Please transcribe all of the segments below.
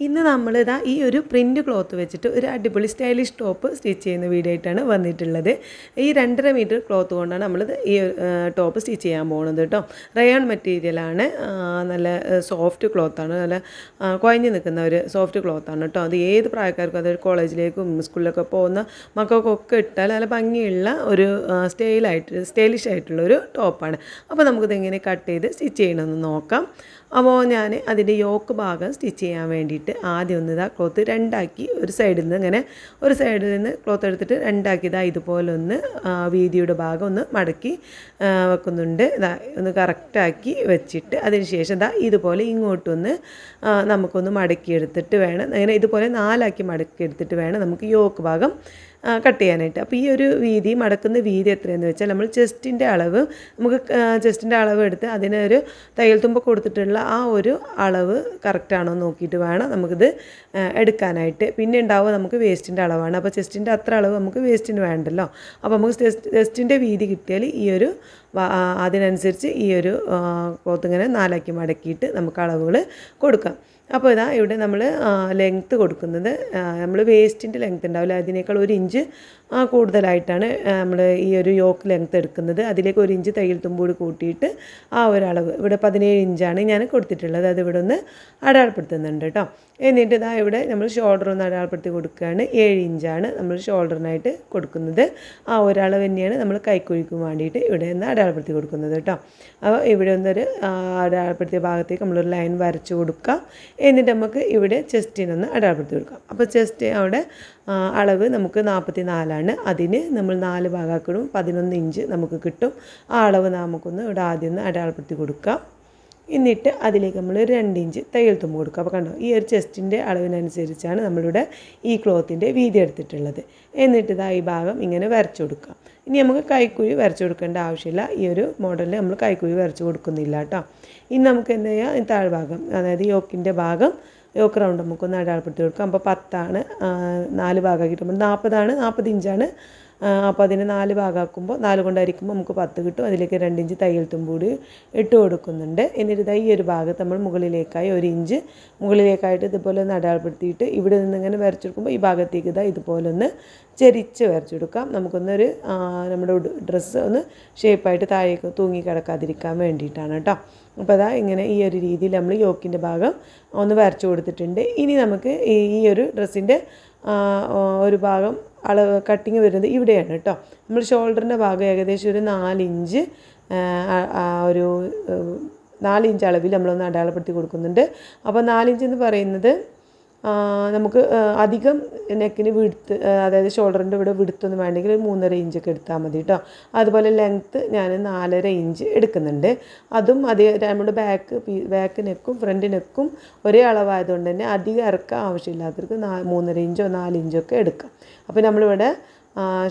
ഇന്ന് നമ്മൾ ഇതാ ഈ ഒരു പ്രിന്റ് ക്ലോത്ത് വെച്ചിട്ട് ഒരു അടിപൊളി സ്റ്റൈലിഷ് ടോപ്പ് സ്റ്റിച്ച് ചെയ്യുന്ന വീഡിയോ ആയിട്ടാണ് വന്നിട്ടുള്ളത്. ഈ രണ്ടര മീറ്റർ ക്ലോത്ത് കൊണ്ടാണ് നമ്മളിത് ഈ ടോപ്പ് സ്റ്റിച്ച് ചെയ്യാൻ പോകുന്നത് കേട്ടോ റയോൺ മെറ്റീരിയലാണ് നല്ല സോഫ്റ്റ് ക്ലോത്താണ് നല്ല കുഴഞ്ഞ് നിൽക്കുന്ന ഒരു സോഫ്റ്റ് ക്ലോത്താണ് കേട്ടോ അത് ഏത് പ്രായക്കാർക്കും അതായത് കോളേജിലേക്കും സ്കൂളിലൊക്കെ പോകുന്ന മക്കൾക്കൊക്കെ ഇട്ടാൽ നല്ല ഭംഗിയുള്ള ഒരു സ്റ്റൈലായിട്ട് സ്റ്റൈലിഷ് ആയിട്ടുള്ള ഒരു ടോപ്പാണ്. അപ്പോൾ നമുക്കിത് എങ്ങനെ കട്ട് ചെയ്ത് സ്റ്റിച്ച് ചെയ്യണമെന്ന് നോക്കാം. അപ്പോൾ ഞാൻ അതിന്റെ യോക്ക് ഭാഗം സ്റ്റിച്ച് ചെയ്യാൻ വേണ്ടിയിട്ട് ആദ്യം ഒന്ന് ഇതാ ക്ലോത്ത് രണ്ടാക്കി ഒരു സൈഡിൽ നിന്ന് ഇങ്ങനെ ഒരു സൈഡിൽ നിന്ന് ക്ലോത്ത് എടുത്തിട്ട് രണ്ടാക്കി ഇതാ ഇതുപോലെ ഒന്ന് വീതിയുടെ ഭാഗം ഒന്ന് മടക്കി വെക്കുന്നുണ്ട്. ഇതാ ഒന്ന് കറക്റ്റാക്കി വെച്ചിട്ട് അതിന് ശേഷം ഇതാ ഇതുപോലെ ഇങ്ങോട്ടൊന്ന് നമുക്കൊന്ന് മടക്കിയെടുത്തിട്ട് വേണം. അങ്ങനെ ഇതുപോലെ നാലാക്കി മടക്കി എടുത്തിട്ട് വേണം നമുക്ക് യോക്ക് ഭാഗം കട്ട് ചെയ്യാനായിട്ട്. അപ്പോൾ ഈ ഒരു വീതി മടക്കുന്ന വീതി എത്രയെന്ന് വെച്ചാൽ നമ്മൾ ചെസ്റ്റിന്റെ അളവ് നമുക്ക് ചെസ്റ്റിന്റെ അളവ് എടുത്ത് അതിനൊരു തയ്യൽ തുമ്പ് കൊടുത്തിട്ടുള്ള ആ ഒരു അളവ് കറക്റ്റാണോ നോക്കിയിട്ട് വേണം നമുക്കിത് എടുക്കാനായിട്ട്. പിന്നെ ഉണ്ടാവുക നമുക്ക് വേസ്റ്റിന്റെ അളവാണ്. അപ്പോൾ ചെസ്റ്റിന്റെ അത്ര അളവ് നമുക്ക് വേസ്റ്റിന് വേണ്ടല്ലോ. അപ്പോൾ നമുക്ക് ചെസ്റ്റിന്റെ വീതി കിട്ടിയാൽ ഈ ഒരു അതിനനുസരിച്ച് ഈ ഒരു ക്ലോത്ത് ഇങ്ങനെ നാലാക്കി മടക്കിയിട്ട് നമുക്ക് അളവുകൾ കൊടുക്കാം. അപ്പോൾ ഇതാ ഇവിടെ നമ്മൾ ലെങ്ത്ത് കൊടുക്കുന്നത്. നമ്മൾ വേസ്റ്റിന്റെ ലെങ്ത്ത് ഉണ്ടാവില്ല? അതിനേക്കാൾ ഒരു ഇഞ്ച് കൂടുതലായിട്ടാണ് നമ്മൾ ഈ ഒരു യോക്ക് ലെങ്ത്ത് എടുക്കുന്നത്. അതിലേക്ക് ഒരു ഇഞ്ച് തയ്യൽ തുമ്പോട് കൂട്ടിയിട്ട് ആ ഒരളവ്. ഇവിടെ പതിനേഴ് ഇഞ്ചാണ് ഞാൻ കൊടുത്തിട്ടുള്ളത്. അത് ഇവിടെ ഒന്ന് അടയാളപ്പെടുത്തുന്നുണ്ട് കേട്ടോ. എന്നിട്ട് ഇതാ ഇവിടെ നമ്മൾ ഷോൾഡർ ഒന്ന് അടയാളപ്പെടുത്തി കൊടുക്കുകയാണ്. ഏഴ് ഇഞ്ചാണ് നമ്മൾ ഷോൾഡറിനായിട്ട് കൊടുക്കുന്നത്. ആ ഒരാൾ തന്നെയാണ് നമ്മൾ കൈക്കുഴിക്കും വേണ്ടിയിട്ട് ഇവിടെ നിന്ന് അടയാളപ്പെടുത്തി കൊടുക്കുന്നത് കേട്ടോ. അപ്പോൾ ഇവിടെ ഒന്നൊരു അടയാളപ്പെടുത്തിയ ഭാഗത്തേക്ക് നമ്മളൊരു ലൈൻ വരച്ച് കൊടുക്കുക. എന്നിട്ട് നമുക്ക് ഇവിടെ ചെസ്റ്റിനൊന്ന് അടയാളപ്പെടുത്തി കൊടുക്കാം. അപ്പോൾ ചെസ്റ്റ് അവിടെ അളവ് നമുക്ക് നാൽപ്പത്തി നാലാണ് അതിന് നമ്മൾ നാല് ഭാഗമാക്കിടും പതിനൊന്ന് ഇഞ്ച് നമുക്ക് കിട്ടും. ആ അളവ് നമുക്കൊന്ന് ഇവിടെ ആദ്യം ഒന്ന് അടയാളപ്പെടുത്തി കൊടുക്കാം. എന്നിട്ട് അതിലേക്ക് നമ്മൾ ഒരു രണ്ട് ഇഞ്ച് തയ്യൽ തുമ്പ് കൊടുക്കുക. അപ്പോൾ കണ്ടോ ഈ ഒരു ചെസ്റ്റിന്റെ അളവിനനുസരിച്ചാണ് നമ്മളിവിടെ ഈ ക്ലോത്തിന്റെ വീതി എടുത്തിട്ടുള്ളത്. എന്നിട്ട് ഇതാ ഈ ഭാഗം ഇങ്ങനെ വരച്ചു കൊടുക്കുക. ഇനി നമുക്ക് കൈക്കുഴി വരച്ചു കൊടുക്കേണ്ട ആവശ്യമില്ല. ഈ ഒരു മോഡലിൽ നമ്മൾ കൈക്കുഴി വരച്ചു കൊടുക്കുന്നില്ല കേട്ടോ. ഇനി നമുക്ക് എന്താ ചെയ്യുക ഈ താഴ്ഭാഗം അതായത് യോക്കിന്റെ ഭാഗം യോക്ക് റൗണ്ട് നമുക്കൊന്ന് അടയാളപ്പെടുത്തി കൊടുക്കാം. അപ്പോൾ പത്താണ് നാല് ഭാഗമാക്കിയിട്ട് നാൽപ്പതാണ് നാൽപ്പത് ഇഞ്ചാണ് അപ്പോൾ അതിനെ നാല് ഭാഗമാക്കുമ്പോൾ നാല് കൊണ്ടായിരിക്കുമ്പോൾ നമുക്ക് പത്ത് കിട്ടും. അതിലേക്ക് രണ്ട് ഇഞ്ച് തയ്യൽ തുമ്പൂടി ഇട്ട് കൊടുക്കുന്നുണ്ട്. എന്നിട്ട് ഈ ഒരു ഭാഗത്ത് നമ്മൾ മുകളിലേക്കായി ഒരു ഇഞ്ച് മുകളിലേക്കായിട്ട് ഇതുപോലെ ഒന്ന് അടയാളപ്പെടുത്തിയിട്ട് ഇവിടെ നിന്ന് ഇങ്ങനെ വരച്ചെടുക്കുമ്പോൾ ഈ ഭാഗത്തേക്ക് ഇതാ ഇതുപോലെ ഒന്ന് ചെരിച്ച് വരച്ചെടുക്കാം നമുക്കൊന്നൊരു നമ്മുടെ ഡ്രസ്സ് ഒന്ന് ഷേപ്പായിട്ട് താഴേക്ക് തൂങ്ങി കിടക്കാതിരിക്കാൻ വേണ്ടിയിട്ടാണ് കേട്ടോ അപ്പോൾ അതാ ഇങ്ങനെ ഈ ഒരു രീതിയിൽ നമ്മൾ യോക്കിന്റെ ഭാഗം ഒന്ന് വരച്ചു കൊടുത്തിട്ടുണ്ട്. ഇനി നമുക്ക് ഈ ഒരു ഡ്രസ്സിന്റെ ഒരു ഭാഗം അളവ് കട്ടിങ് വരുന്നത് ഇവിടെയാണ് കേട്ടോ. നമ്മൾ ഷോൾഡറിന്റെ ഭാഗം ഏകദേശം ഒരു നാലിഞ്ച് ഒരു നാലിഞ്ച് അളവിൽ നമ്മളൊന്ന് അടയാളപ്പെടുത്തി കൊടുക്കുന്നുണ്ട്. അപ്പോൾ നാലിഞ്ച് എന്ന് പറയുന്നത് നമുക്ക് അധികം നെക്കിന് വിടുത്ത് അതായത് ഷോൾഡറിന്റെ ഇവിടെ വിടുത്തൊന്നും വേണ്ടെങ്കിൽ ഒരു മൂന്നര ഇഞ്ചൊക്കെ എടുത്താൽ മതി കേട്ടോ അതുപോലെ ലെങ്ത്ത് ഞാൻ നാലര ഇഞ്ച് എടുക്കുന്നുണ്ട്. അതും അതേ നമ്മുടെ ബാക്ക് ബാക്ക് നെക്കും ഫ്രണ്ട് നെക്കും ഒരേ അളവായതുകൊണ്ട് തന്നെ അധികം ഇറക്കാൻ ആവശ്യമില്ലാത്തവർക്ക് നാ മൂന്നര ഇഞ്ചോ നാല് ഇഞ്ചോ ഒക്കെ എടുക്കാം. അപ്പോൾ നമ്മളിവിടെ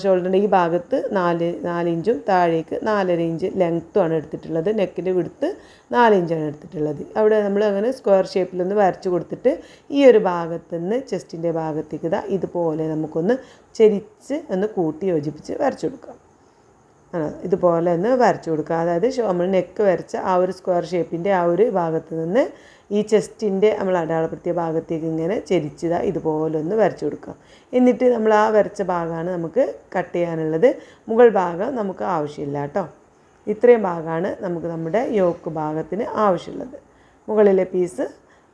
ഷോൾഡറിന്റെ ഈ ഭാഗത്ത് നാല് നാലിഞ്ചും താഴേക്ക് നാലര ഇഞ്ച് ലെങ്ത്തുമാണ് എടുത്തിട്ടുള്ളത്. നെക്കിന്റെ വിടുത്ത് നാലിഞ്ചാണ് എടുത്തിട്ടുള്ളത്. അവിടെ നമ്മൾ അങ്ങനെ സ്ക്വയർ ഷേപ്പിലൊന്ന് വരച്ച് കൊടുത്തിട്ട് ഈ ഒരു ഭാഗത്ത് നിന്ന് ചെസ്റ്റിന്റെ ഭാഗത്തേക്ക് ഇതാ ഇതുപോലെ നമുക്കൊന്ന് ചെരിച്ച് ഒന്ന് കൂട്ടി യോജിപ്പിച്ച് വരച്ചു കൊടുക്കാം. ആണ്? ഇതുപോലെ ഒന്ന് വരച്ചു കൊടുക്കുക അതായത് നമ്മൾ നെക്ക് വരച്ച ആ ഒരു സ്ക്വയർ ഷേപ്പിന്റെ ആ ഒരു ഭാഗത്ത് നിന്ന് ഈ ചെസ്റ്റിന്റെ നമ്മൾ അടയാളപ്പെടുത്തിയ ഭാഗത്തേക്ക് ഇങ്ങനെ ചെരിച്ചതാ ഇതുപോലെ ഒന്ന് വരച്ചു കൊടുക്കുക. എന്നിട്ട് നമ്മൾ ആ വരച്ച ഭാഗമാണ് നമുക്ക് കട്ട് ചെയ്യാനുള്ളത്. മുകൾ ഭാഗം നമുക്ക് ആവശ്യമില്ല കേട്ടോ. ഇത്രയും ഭാഗമാണ് നമുക്ക് നമ്മുടെ യോക്ക് ഭാഗത്തിന് ആവശ്യമുള്ളത്. മുകളിലെ പീസ്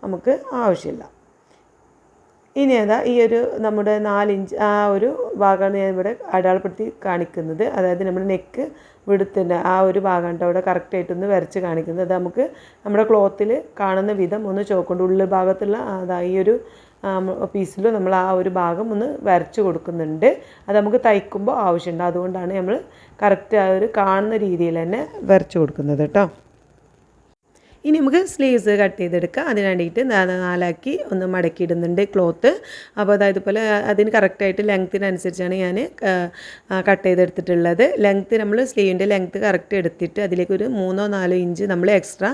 നമുക്ക് ആവശ്യമില്ല. ഇനി അതാ ഈ ഒരു നമ്മുടെ നാലിഞ്ച് ആ ഒരു ഭാഗമാണ് ഞാൻ ഇവിടെ അടയാളപ്പെടുത്തി കാണിക്കുന്നത്. അതായത് നമ്മുടെ നെക്ക് വിടുത്തിന്റെ ആ ഒരു ഭാഗമാണ് അവിടെ കറക്റ്റായിട്ടൊന്ന് വരച്ച് കാണിക്കുന്നത്. അത് നമുക്ക് നമ്മുടെ ക്ലോത്തിൽ കാണുന്ന വിധം ഒന്ന് ചോക്കൊണ്ട് ഉള്ളിൽ ഭാഗത്തുള്ള അതാ ഈ ഒരു പീസിൽ നമ്മൾ ആ ഒരു ഭാഗം ഒന്ന് വരച്ച് കൊടുക്കുന്നുണ്ട്. അത് നമുക്ക് തയ്ക്കുമ്പോൾ ആവശ്യമുണ്ട്. അതുകൊണ്ടാണ് നമ്മൾ കറക്റ്റ് ആ ഒരു കാണുന്ന രീതിയിൽ തന്നെ വരച്ച് കൊടുക്കുന്നത് കേട്ടോ. ഇനി നമുക്ക് സ്ലീവ്സ് കട്ട് ചെയ്തെടുക്കാം. അതിന് വേണ്ടിയിട്ട് നാലാക്കി ഒന്ന് മടക്കിയിടുന്നുണ്ട് ക്ലോത്ത് അപ്പോൾ അതായത് പോലെ അതിന് കറക്റ്റായിട്ട് ലെങ്ത്തിനനുസരിച്ചാണ് ഞാൻ കട്ട് ചെയ്തെടുത്തിട്ടുള്ളത്. ലെങ്ത്ത് നമ്മൾ സ്ലീവിന്റെ ലെങ്ത്ത് കറക്റ്റ് എടുത്തിട്ട് അതിലേക്ക് ഒരു മൂന്നോ നാലോ ഇഞ്ച് നമ്മൾ എക്സ്ട്രാ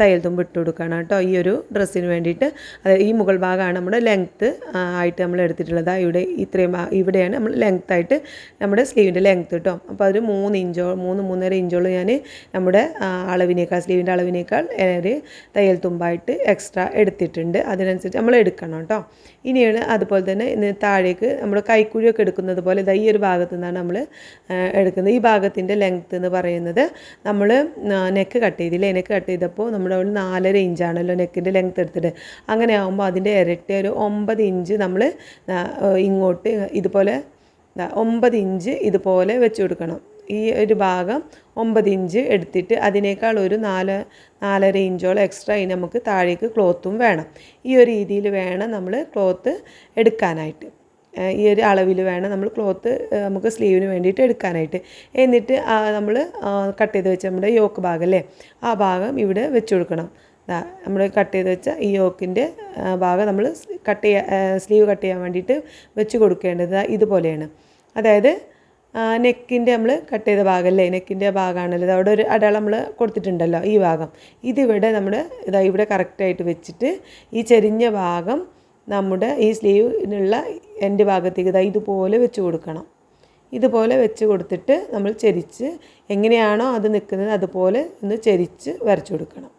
തയ്യൽ തുമ്പ് ഇട്ട് കൊടുക്കണം കേട്ടോ. ഈ ഒരു ഡ്രസ്സിന് വേണ്ടിയിട്ട്. അതായത് ഈ മുകൾ ഭാഗമാണ് നമ്മുടെ ലെങ്ത്ത് ആയിട്ട് നമ്മൾ എടുത്തിട്ടുള്ളത്. ഇവിടെ ഇത്രയും ഇവിടെയാണ് നമ്മൾ ലെങ്ത്ത് ആയിട്ട് നമ്മുടെ സ്ലീവിന്റെ ലെങ്ത്ത് കേട്ടോ. അപ്പോൾ അതൊരു മൂന്ന് ഇഞ്ചോ മൂന്ന് മൂന്നര ഇഞ്ചോളം ഞാൻ നമ്മുടെ അളവിനേക്കാൾ സ്ലീവിന്റെ അളവിനേക്കാൾ ഒരു തയ്യൽ തുമ്പായിട്ട് എക്സ്ട്രാ എടുത്തിട്ടുണ്ട്. അതിനനുസരിച്ച് നമ്മൾ എടുക്കണം കേട്ടോ. ഇനിയാണ് അതുപോലെ തന്നെ താഴേക്ക് നമ്മൾ കൈക്കുഴിയൊക്കെ എടുക്കുന്നത് പോലെ ഇതാ ഈ ഒരു ഭാഗത്തു നിന്നാണ് നമ്മൾ എടുക്കുന്നത്. ഈ ഭാഗത്തിന്റെ ലെങ്ത്ത് എന്ന് പറയുന്നത് നമ്മൾ നെക്ക് കട്ട് ചെയ്തില്ലേ? നെക്ക് കട്ട് ചെയ്തപ്പോൾ നമ്മുടെ ഒരു നാലര ഇഞ്ചാണല്ലോ നെക്കിന്റെ ലെങ്ത്ത് എടുത്തിട്ട്. അങ്ങനെ ആകുമ്പോൾ അതിന്റെ ഇരട്ടി ഒരു ഒമ്പത് ഇഞ്ച് നമ്മൾ ഇങ്ങോട്ട് ഇതുപോലെ ഒമ്പത് ഇഞ്ച് ഇതുപോലെ വെച്ച് കൊടുക്കണം. ഈ ഒരു ഭാഗം ഒമ്പത് ഇഞ്ച് എടുത്തിട്ട് അതിനേക്കാൾ ഒരു നാല് നാലര ഇഞ്ചോളം എക്സ്ട്രാ ഇനി നമുക്ക് താഴേക്ക് ക്ലോത്തും വേണം. ഈ ഒരു രീതിയിൽ വേണം നമ്മൾ ക്ലോത്ത് എടുക്കാനായിട്ട്. ഈ ഒരു അളവിൽ വേണം നമ്മൾ ക്ലോത്ത് നമുക്ക് സ്ലീവിന് വേണ്ടിയിട്ട് എടുക്കാനായിട്ട്. എന്നിട്ട് നമ്മൾ കട്ട് ചെയ്ത് വെച്ച നമ്മുടെ യോക്ക് ഭാഗം അല്ലേ? ആ ഭാഗം ഇവിടെ വെച്ച് കൊടുക്കണം. നമ്മൾ കട്ട് ചെയ്ത് വെച്ച ഈ യോക്കിന്റെ ഭാഗം നമ്മൾ കട്ട് ചെയ്യാൻ സ്ലീവ് കട്ട് ചെയ്യാൻ വേണ്ടിയിട്ട് വെച്ച് കൊടുക്കേണ്ടത് ഇതുപോലെയാണ്. അതായത് നെക്കിന്റെ നമ്മൾ കട്ട് ചെയ്ത ഭാഗമല്ലേ നെക്കിന്റെ ഭാഗമാണല്ലോ അവിടെ ഒരു അടയാളം നമ്മൾ കൊടുത്തിട്ടുണ്ടല്ലോ ഈ ഭാഗം. ഇതിവിടെ നമ്മൾ ഇതാ ഇവിടെ കറക്റ്റായിട്ട് വെച്ചിട്ട് ഈ ചെരിഞ്ഞ ഭാഗം നമ്മുടെ ഈ സ്ലീവിനുള്ള എന്റെ ഭാഗത്തേക്ക് ഇതാ ഇതുപോലെ വെച്ച് കൊടുക്കണം. ഇതുപോലെ വെച്ച് കൊടുത്തിട്ട് നമ്മൾ ചെരിച്ച് എങ്ങനെയാണോ അത് നിൽക്കുന്നത് അതുപോലെ ഒന്ന് ചെരിച്ച് വരച്ചു കൊടുക്കണം.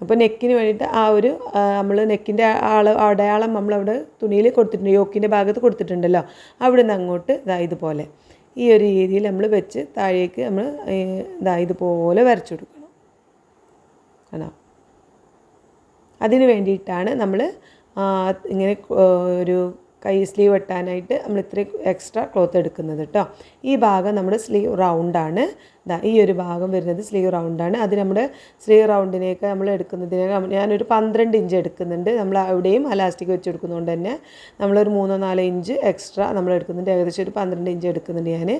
അപ്പോൾ നെക്കിന് വേണ്ടിയിട്ട് ആ ഒരു നമ്മൾ നെക്കിന്റെ ആൾ അടയാളം നമ്മളവിടെ തുണിയിൽ കൊടുത്തിട്ടുണ്ട് യോക്കിന്റെ ഭാഗത്ത് കൊടുത്തിട്ടുണ്ടല്ലോ. അവിടെ നിന്ന് അങ്ങോട്ട് ഇതാ ഇതുപോലെ. ഈ ഒരു രീതിയിൽ നമ്മൾ വെച്ച് താഴേക്ക് നമ്മൾ ഇതാ ഇതുപോലെ വരച്ചു കൊടുക്കണം. ആണോ അതിന് വേണ്ടിയിട്ടാണ് നമ്മൾ ഇങ്ങനെ ഒരു കൈ സ്ലീവ് വെട്ടാനായിട്ട് നമ്മൾ ഇത്രയും എക്സ്ട്രാ ക്ലോത്ത് എടുക്കുന്നത് കേട്ടോ ഈ ഭാഗം നമ്മുടെ സ്ലീവ് റൗണ്ടാണ് ഈ ഒരു ഭാഗം വരുന്നത് സ്ലീവ് റൗണ്ടാണ് അത് നമ്മുടെ സ്ലീവ് റൗണ്ടിനെയൊക്കെ നമ്മൾ എടുക്കുന്നതിനേക്കാൾ ഞാനൊരു പന്ത്രണ്ട് ഇഞ്ച് എടുക്കുന്നുണ്ട്. നമ്മൾ അവിടെയും അലാസ്റ്റിക് വെച്ച് കൊടുക്കുന്നതുകൊണ്ട് തന്നെ നമ്മളൊരു മൂന്നോ നാലോ ഇഞ്ച് എക്സ്ട്രാ നമ്മൾ എടുക്കുന്നുണ്ട്. ഏകദേശം ഒരു പന്ത്രണ്ട് ഇഞ്ച് എടുക്കുന്നുണ്ട് ഞാൻ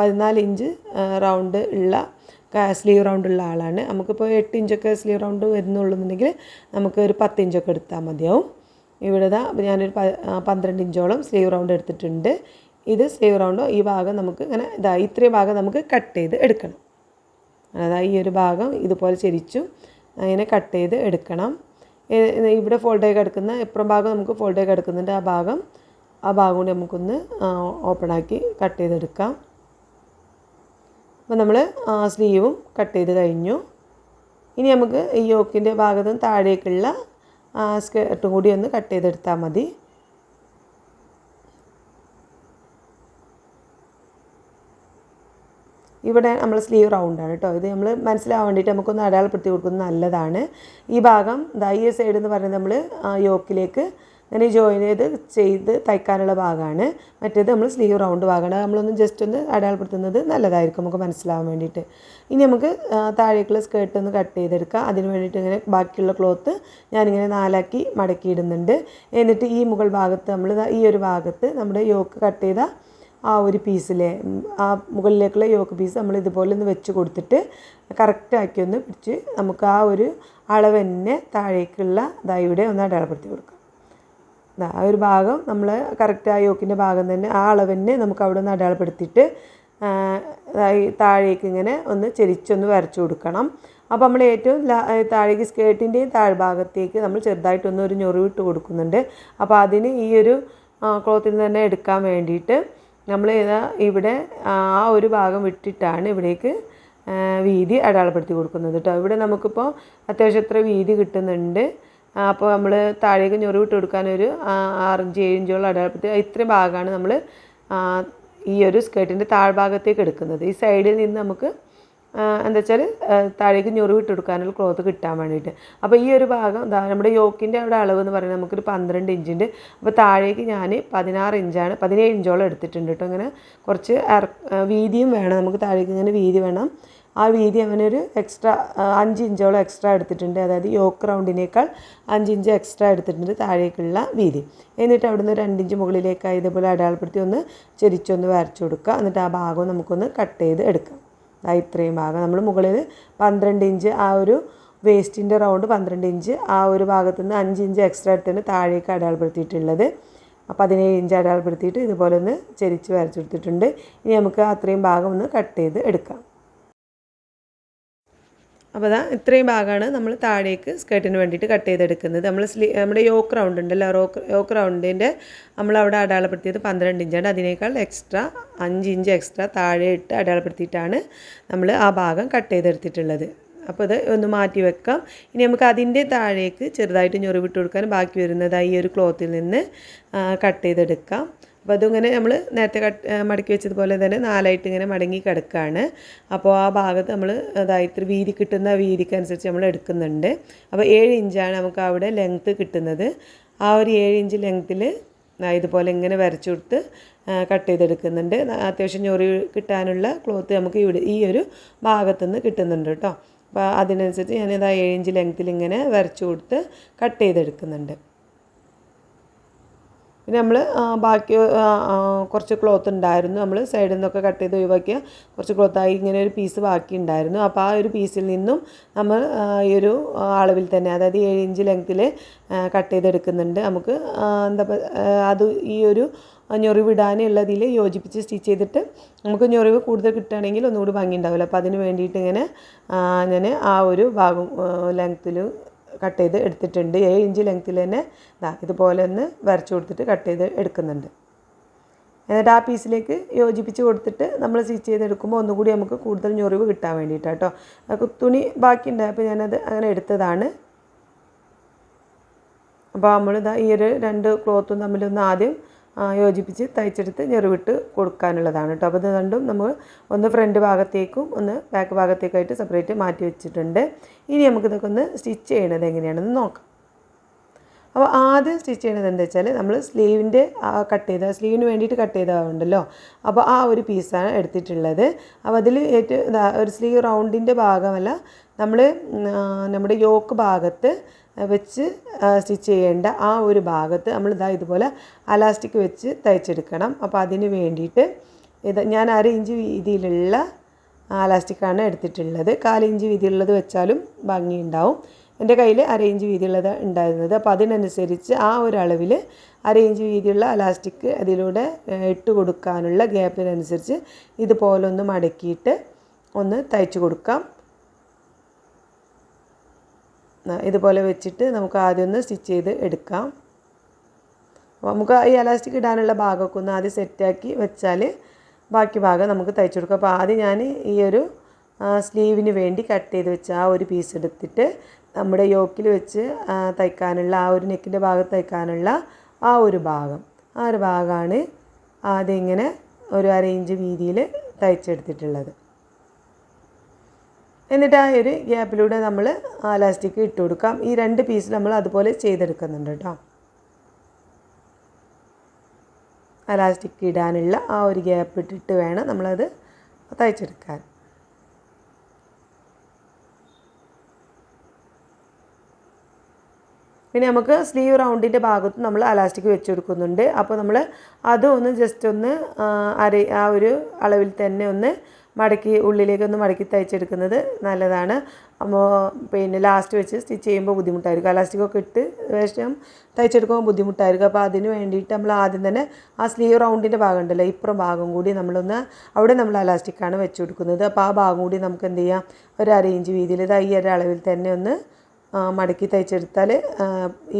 പതിനാല് ഇഞ്ച് റൗണ്ട് ഉള്ള സ്ലീവ് റൗണ്ട് ഉള്ള ആളാണ്. നമുക്കിപ്പോൾ എട്ട് ഇഞ്ചൊക്കെ സ്ലീവ് റൗണ്ട് വരുന്നുള്ളൂ എന്നുണ്ടെങ്കിൽ നമുക്ക് ഒരു പത്ത് ഇഞ്ചൊക്കെ എടുത്താൽ മതിയാവും. ഇവിടെ ഞാനൊരു പന്ത്രണ്ട് ഇഞ്ചോളം സ്ലീവ് റൗണ്ട് എടുത്തിട്ടുണ്ട്. ഇത് സ്ലീവ് റൗണ്ടോ ഈ ഭാഗം നമുക്ക് ഇങ്ങനെ ഇതാ ഇത്രയും ഭാഗം നമുക്ക് കട്ട് ചെയ്ത് എടുക്കണം. അതായത് ഈ ഒരു ഭാഗം ഇതുപോലെ ചെരിച്ചു. അങ്ങനെ കട്ട് ചെയ്ത് എടുക്കണം. ഇവിടെ ഫോൾഡ് ആയി കിടക്കുന്ന ഇപ്പുറം ഭാഗം നമുക്ക് ഫോൾഡ് ആയി കിടക്കുന്നുണ്ട് ആ ഭാഗം. ആ ഭാഗം കൂടി നമുക്കൊന്ന് ഓപ്പണാക്കി കട്ട് ചെയ്തെടുക്കാം. അപ്പോൾ നമ്മൾ സ്ലീവും കട്ട് ചെയ്ത് കഴിഞ്ഞു. ഇനി നമുക്ക് ഈ യോക്കിന്റെ ഭാഗത്തും താഴേക്കുള്ള സ്കേർട്ടും കൂടി ഒന്ന് കട്ട് ചെയ്തെടുത്താൽ മതി. ഇവിടെ നമ്മൾ സ്ലീവ് റൗണ്ടാണ് കേട്ടോ. ഇത് നമ്മൾ മനസ്സിലാവാൻ വേണ്ടിയിട്ട് നമുക്കൊന്ന് അടയാളപ്പെടുത്തി കൊടുക്കുന്നത് നല്ലതാണ്. ഈ ഭാഗം ദൈ സൈഡ് എന്ന് പറയുന്നത് നമ്മൾ യോക്കിലേക്ക് ഇങ്ങനെ ജോയിൻ ചെയ്ത് ചെയ്ത് തയ്ക്കാനുള്ള ഭാഗമാണ്. മറ്റേത് നമ്മൾ സ്ലീവ് റൗണ്ട് ഭാഗമാണ്. നമ്മളൊന്ന് ജസ്റ്റ് ഒന്ന് അടയാളപ്പെടുത്തുന്നത് നല്ലതായിരിക്കും നമുക്ക് മനസ്സിലാവാൻ വേണ്ടിയിട്ട്. ഇനി നമുക്ക് താഴേക്കുള്ള സ്കേർട്ട് ഒന്ന് കട്ട് ചെയ്തെടുക്കാം. അതിന് വേണ്ടിയിട്ട് ഇങ്ങനെ ബാക്കിയുള്ള ക്ലോത്ത് ഞാനിങ്ങനെ നാലാക്കി മടക്കിയിടുന്നുണ്ട്. എന്നിട്ട് ഈ മുകൾ ഭാഗത്ത് നമ്മൾ ഈ ഒരു ഭാഗത്ത് നമ്മുടെ യോക്ക് കട്ട് ചെയ്ത ആ ഒരു പീസിലെ ആ മുകളിലേക്കുള്ള യോക്ക് പീസ് നമ്മൾ ഇതുപോലെ ഒന്ന് വെച്ച് കൊടുത്തിട്ട് കറക്റ്റാക്കി ഒന്ന് പിടിച്ച് നമുക്ക് ആ ഒരു അളവ് തന്നെ താഴേക്കുള്ള ഇതായി ഇവിടെ ഒന്ന് അടയാളപ്പെടുത്തി കൊടുക്കാം. ആ ഒരു ഭാഗം നമ്മൾ കറക്റ്റ് ആ യോക്കിന്റെ ഭാഗം തന്നെ ആ അളവ് തന്നെ നമുക്ക് അവിടെ നിന്ന് അടയാളപ്പെടുത്തിയിട്ട് താഴേക്ക് ഇങ്ങനെ ഒന്ന് ചെരിച്ചൊന്ന് വരച്ചു കൊടുക്കണം. അപ്പോൾ നമ്മൾ ഏറ്റവും താഴേക്ക് സ്കേർട്ടിന്റെയും താഴ്ഭാഗത്തേക്ക് നമ്മൾ ചെറുതായിട്ടൊന്ന് ഒരു ഞൊറിവിട്ട് കൊടുക്കുന്നുണ്ട്. അപ്പോൾ അതിന് ഈ ഒരു ക്ലോത്തിൽ നിന്ന് തന്നെ എടുക്കാൻ വേണ്ടിയിട്ട് നമ്മൾ ഇവിടെ ആ ഒരു ഭാഗം വിട്ടിട്ടാണ് ഇവിടേക്ക് വീതി അടയാളപ്പെടുത്തി കൊടുക്കുന്നത് കേട്ടോ. ഇവിടെ നമുക്കിപ്പോൾ അത്യാവശ്യം എത്ര വീതി കിട്ടുന്നുണ്ട്. അപ്പോൾ നമ്മൾ താഴേക്ക് ഞൊറിവിട്ട് കൊടുക്കാൻ ഒരു ആറിഞ്ച് ഏഴ് ഇഞ്ചോളം അടയാളപ്പെട്ട് ഇത്രയും ഭാഗമാണ് നമ്മൾ ഈ ഒരു സ്കേർട്ടിന്റെ താഴ്ഭാഗത്തേക്ക് എടുക്കുന്നത്. ഈ സൈഡിൽ നിന്ന് നമുക്ക് എന്താ വെച്ചാൽ താഴേക്ക് ഞൊറി ഞൊറിവിട്ട് കൊടുക്കാനുള്ള ക്ലോത്ത് കിട്ടാൻ വേണ്ടിയിട്ട്. അപ്പോൾ ഈ ഒരു ഭാഗം നമ്മുടെ യോക്കിന്റെ അവിടെ അളവ് എന്ന് പറയുന്നത് നമുക്കൊരു പന്ത്രണ്ട് ഇഞ്ചുണ്ട്. അപ്പോൾ താഴേക്ക് ഞാൻ പതിനാറ് ഇഞ്ചാണ് പതിനേഴ് ഇഞ്ചോളം എടുത്തിട്ടുണ്ട് കേട്ടോ അങ്ങനെ കുറച്ച് വീതിയും വേണം. നമുക്ക് താഴേക്ക് ഇങ്ങനെ വീതി വേണം. ആ വീതി അങ്ങനെ ഒരു എക്സ്ട്രാ അഞ്ച് ഇഞ്ചോളം എക്സ്ട്രാ എടുത്തിട്ടുണ്ട്. അതായത് യോക്ക് റൗണ്ടിനേക്കാൾ അഞ്ച് ഇഞ്ച് എക്സ്ട്രാ എടുത്തിട്ടുണ്ട് താഴേക്കുള്ള വീതി. എന്നിട്ട് അവിടുന്ന് രണ്ട് ഇഞ്ച് മുകളിലേക്കായി ഇതേപോലെ അടയാളപ്പെടുത്തി ഒന്ന് ചെരിച്ചൊന്ന് വരച്ചു കൊടുക്കുക. എന്നിട്ട് ആ ഭാഗം നമുക്കൊന്ന് കട്ട് ചെയ്ത് എടുക്കാം. ആ ഇത്രയും ഭാഗം. നമ്മൾ മുകളിൽ പന്ത്രണ്ട് ഇഞ്ച് ആ ഒരു വേസ്റ്റിന്റെ റൗണ്ട് പന്ത്രണ്ട് ഇഞ്ച് ആ ഒരു ഭാഗത്തു നിന്ന് അഞ്ച് ഇഞ്ച് എക്സ്ട്രാ എടുത്തിട്ട് താഴേക്ക് അടയാളപ്പെടുത്തിയിട്ടുള്ളത്. പതിനേഴ് ഇഞ്ച് അടയാളപ്പെടുത്തിയിട്ട് ഇതുപോലെ ഒന്ന് ചെരിച്ച് വരച്ചെടുത്തിട്ടുണ്ട് ഇനി നമുക്ക് അത്രയും ഭാഗം ഒന്ന് കട്ട് ചെയ്ത് എടുക്കാം. അപ്പോൾ അതാ ഇത്രയും ഭാഗമാണ് നമ്മൾ താഴേക്ക് സ്കേർട്ടിന് വേണ്ടിയിട്ട് കട്ട് ചെയ്തെടുക്കുന്നത്. നമ്മൾ സ്ലീ നമ്മുടെ യോക്ക് റൗണ്ട് ഉണ്ടല്ലോ റോക്ക് യോക്ക് റൗണ്ടിന്റെ നമ്മൾ അവിടെ അടയാളപ്പെടുത്തിയത് പന്ത്രണ്ട് ഇഞ്ചാണ്. അതിനേക്കാൾ എക്സ്ട്രാ അഞ്ച് ഇഞ്ച് എക്സ്ട്രാ താഴെ ഇട്ട് അടയാളപ്പെടുത്തിയിട്ടാണ് നമ്മൾ ആ ഭാഗം കട്ട് ചെയ്തെടുത്തിട്ടുള്ളത്. അപ്പോൾ ഇത് ഒന്ന് മാറ്റി വെക്കാം. ഇനി നമുക്ക് അതിന്റെ താഴേക്ക് ചെറുതായിട്ട് ഞൊറിവിട്ട് കൊടുക്കാൻ ബാക്കി വരുന്നത് ഈ ഒരു ക്ലോത്തിൽ നിന്ന് കട്ട് ചെയ്തെടുക്കാം. അപ്പോൾ അതിങ്ങനെ നമ്മൾ നേരത്തെ കട്ട് മടക്കി വെച്ചതുപോലെ തന്നെ നാലായിട്ട് ഇങ്ങനെ മടങ്ങി കിടക്കുകയാണ് അപ്പോൾ ആ ഭാഗത്ത് നമ്മൾ അതായത് വീതി കിട്ടുന്ന വീതിക്കനുസരിച്ച് നമ്മൾ എടുക്കുന്നുണ്ട്. അപ്പോൾ ഏഴ് ഇഞ്ചാണ് നമുക്ക് അവിടെ ലെങ്ത്ത് കിട്ടുന്നത്. ആ ഒരു ഏഴ് ഇഞ്ച് ലെങ്ത്തിൽ ഇതുപോലെ ഇങ്ങനെ വരച്ചു കൊടുത്ത് കട്ട് ചെയ്തെടുക്കുന്നുണ്ട്. അത്യാവശ്യം ഞൊറി കിട്ടാനുള്ള ക്ലോത്ത് നമുക്ക് ഇവിടെ ഈ ഒരു ഭാഗത്തു നിന്ന് കിട്ടുന്നുണ്ട് കേട്ടോ. അപ്പോൾ അതിനനുസരിച്ച് ഞാനിത് ആ ഏഴ് ഇഞ്ച് ലെങ്ത്തിൽ ഇങ്ങനെ വരച്ചു കൊടുത്ത് കട്ട് ചെയ്തെടുക്കുന്നുണ്ട്. പിന്നെ നമ്മൾ ബാക്കി കുറച്ച് ക്ലോത്ത് ഉണ്ടായിരുന്നു. നമ്മൾ സൈഡിൽ നിന്നൊക്കെ കട്ട് ചെയ്ത് ഒഴിവാക്കിയ കുറച്ച് ക്ലോത്തായി ഇങ്ങനെ ഒരു പീസ് ബാക്കി ഉണ്ടായിരുന്നു. അപ്പോൾ ആ ഒരു പീസിൽ നിന്നും നമ്മൾ ഈ ഒരു അളവിൽ തന്നെ അതായത് ഏഴ് ഇഞ്ച് ലെങ്ത്തിൽ കട്ട് ചെയ്തെടുക്കുന്നുണ്ട്. നമുക്ക് എന്താ അത് ഈ ഒരു ഞൊറിവിടാനുള്ളതിൽ യോജിപ്പിച്ച് സ്റ്റിച്ച് ചെയ്തിട്ട് നമുക്ക് ഞൊറിവ് കൂടുതൽ കിട്ടുകയാണെങ്കിൽ ഒന്നുകൂടി ഭംഗി ഉണ്ടാവില്ല. അപ്പോൾ അതിന് വേണ്ടിയിട്ട് ഇങ്ങനെ ഞാൻ ആ ഒരു ഭാഗം ലെങ്ത്തിൽ കട്ട് ചെയ്ത് എടുത്തിട്ടുണ്ട്. ഏഴ് ഇഞ്ച് ലെങ്ത്തിൽ തന്നെ ഇതാ ഇതുപോലെ ഒന്ന് വരച്ചു കൊടുത്തിട്ട് കട്ട് ചെയ്ത് എടുക്കുന്നുണ്ട്. എന്നിട്ട് ആ പീസിലേക്ക് യോജിപ്പിച്ച് കൊടുത്തിട്ട് നമ്മൾ സ്റ്റിച്ച് ചെയ്തെടുക്കുമ്പോൾ ഒന്നുകൂടി നമുക്ക് കൂടുതൽ ഞൊറിവ് കിട്ടാൻ വേണ്ടിയിട്ടാണ് കേട്ടോ തുണി ബാക്കിയുണ്ട്. അപ്പോൾ ഞാനത് അങ്ങനെ എടുത്തതാണ്. അപ്പോൾ നമ്മളിതാ ഈ ഒരു രണ്ട് ക്ലോത്തും തമ്മിലൊന്ന് ആദ്യം യോജിപ്പിച്ച് തയ്ച്ചെടുത്ത് ഞെറിവിട്ട് കൊടുക്കാനുള്ളതാണ് കേട്ടോ. അപ്പോൾ ഇത് രണ്ടും നമ്മൾ ഒന്ന് ഫ്രണ്ട് ഭാഗത്തേക്കും ഒന്ന് ബാക്ക് ഭാഗത്തേക്കായിട്ട് സെപ്പറേറ്റ് മാറ്റി വെച്ചിട്ടുണ്ട്. ഇനി നമുക്കിതൊക്കെ ഒന്ന് സ്റ്റിച്ച് ചെയ്യണത് എങ്ങനെയാണെന്ന് നോക്കാം. അപ്പോൾ ആദ്യം സ്റ്റിച്ച് ചെയ്യണത് എന്താ വെച്ചാൽ നമ്മൾ സ്ലീവിന്റെ കട്ട് ചെയ്ത സ്ലീവിന് വേണ്ടിയിട്ട് കട്ട് ചെയ്തതുണ്ടല്ലോ അപ്പോൾ ആ ഒരു പീസാണ് എടുത്തിട്ടുള്ളത്. അപ്പോൾ അതിൽ ഏറ്റവും ഒരു സ്ലീവ് റൗണ്ടിന്റെ ഭാഗമല്ല നമ്മൾ നമ്മുടെ യോക്ക് ഭാഗത്ത് വെച്ച് സ്റ്റിച്ച് ചെയ്യേണ്ട ആ ഒരു ഭാഗത്ത് നമ്മൾ ഇതാ ഇതുപോലെ അലാസ്റ്റിക് വെച്ച് തയ്ച്ചെടുക്കണം. അപ്പോൾ അതിന് വേണ്ടിയിട്ട് ഇത് ഞാൻ അര ഇഞ്ച് വീതിയിലുള്ള അലാസ്റ്റിക്കാണ് എടുത്തിട്ടുള്ളത്. കാലിഞ്ച് വീതിയുള്ളത് വെച്ചാലും ഭംഗിയുണ്ടാവും. എന്റെ കയ്യിൽ അര ഇഞ്ച് വീതിയുള്ളത് ഉണ്ടായിരുന്നത്. അപ്പോൾ അതിനനുസരിച്ച് ആ ഒരു അളവിൽ അര ഇഞ്ച് വീതിയുള്ള അലാസ്റ്റിക് അതിലൂടെ ഇട്ട് കൊടുക്കാനുള്ള ഗ്യാപ്പിനനുസരിച്ച് ഇതുപോലൊന്ന് മടക്കിയിട്ട് ഒന്ന് തയ്ച്ചു കൊടുക്കാം. ഇതുപോലെ വെച്ചിട്ട് നമുക്ക് ആദ്യം ഒന്ന് സ്റ്റിച്ച് ചെയ്ത് എടുക്കാം. അപ്പോൾ നമുക്ക് ഈ അലാസ്റ്റിക് ഇടാനുള്ള ഭാഗമൊക്കെ ഒന്ന് ആദ്യം സെറ്റാക്കി വെച്ചാൽ ബാക്കി ഭാഗം നമുക്ക് തയ്ച്ചു കൊടുക്കാം. അപ്പോൾ ആദ്യം ഞാൻ ഈ ഒരു സ്ലീവിന് വേണ്ടി കട്ട് ചെയ്ത് വെച്ച ആ ഒരു പീസ് എടുത്തിട്ട് നമ്മുടെ യോക്കിൽ വെച്ച് തയ്ക്കാനുള്ള ആ ഒരു നെക്കിന്റെ ഭാഗത്ത് തയ്ക്കാനുള്ള ആ ഒരു ഭാഗം. ആ ഒരു ഭാഗമാണ് ആദ്യം ഇങ്ങനെ ഒരു അര ഇഞ്ച് വീതിയിൽ തയ്ച്ചെടുത്തിട്ടുള്ളത്. എന്നിട്ട് ആ ഒരു ഗ്യാപ്പിലൂടെ നമ്മൾ ആ ലാസ്റ്റിക് ഇട്ട് കൊടുക്കാം. ഈ രണ്ട് പീസ് നമ്മൾ അതുപോലെ ചെയ്തെടുക്കുന്നുണ്ട് കേട്ടോ. അലാസ്റ്റിക് ഇടാനുള്ള ആ ഒരു ഗ്യാപ്പ് ഇട്ടിട്ട് വേണം നമ്മളത് തയ്ച്ചെടുക്കാൻ. പിന്നെ നമുക്ക് സ്ലീവ് റൗണ്ടിന്റെ ഭാഗത്ത് നമ്മൾ അലാസ്റ്റിക് വെച്ച് കൊടുക്കുന്നുണ്ട്. അപ്പോൾ നമ്മൾ അതൊന്ന് ജസ്റ്റ് ഒന്ന് ആ, അര ആ ഒരു അളവിൽ തന്നെ ഒന്ന് മടക്കി ഉള്ളിലേക്കൊന്ന് മടക്കി തയ്ച്ചെടുക്കുന്നത് നല്ലതാണ്. അപ്പോൾ പിന്നെ ലാസ്റ്റ് വെച്ച് സ്റ്റിച്ച് ചെയ്യുമ്പോൾ ബുദ്ധിമുട്ടായിരിക്കും. അലാസ്റ്റിക് ഒക്കെ ഇട്ട് വേഷം തയ്ച്ചെടുക്കുമ്പോൾ ബുദ്ധിമുട്ടായിരിക്കും. അപ്പോൾ അതിന് വേണ്ടിയിട്ട് നമ്മൾ ആദ്യം തന്നെ ആ സ്ലീവ് റൗണ്ടിന്റെ ഭാഗം ഉണ്ടല്ലോ ഇപ്പുറം ഭാഗം കൂടി നമ്മളൊന്ന് അവിടെ നമ്മൾ അലാസ്റ്റിക്കാണ് വെച്ച് കൊടുക്കുന്നത്. അപ്പോൾ ആ ഭാഗം കൂടി നമുക്ക് എന്ത് ചെയ്യാം? ഒരു അര ഇഞ്ച് വീതിയിൽ ഒരു അളവിൽ തന്നെ ഒന്ന് മടക്കി തയ്ച്ചെടുത്താൽ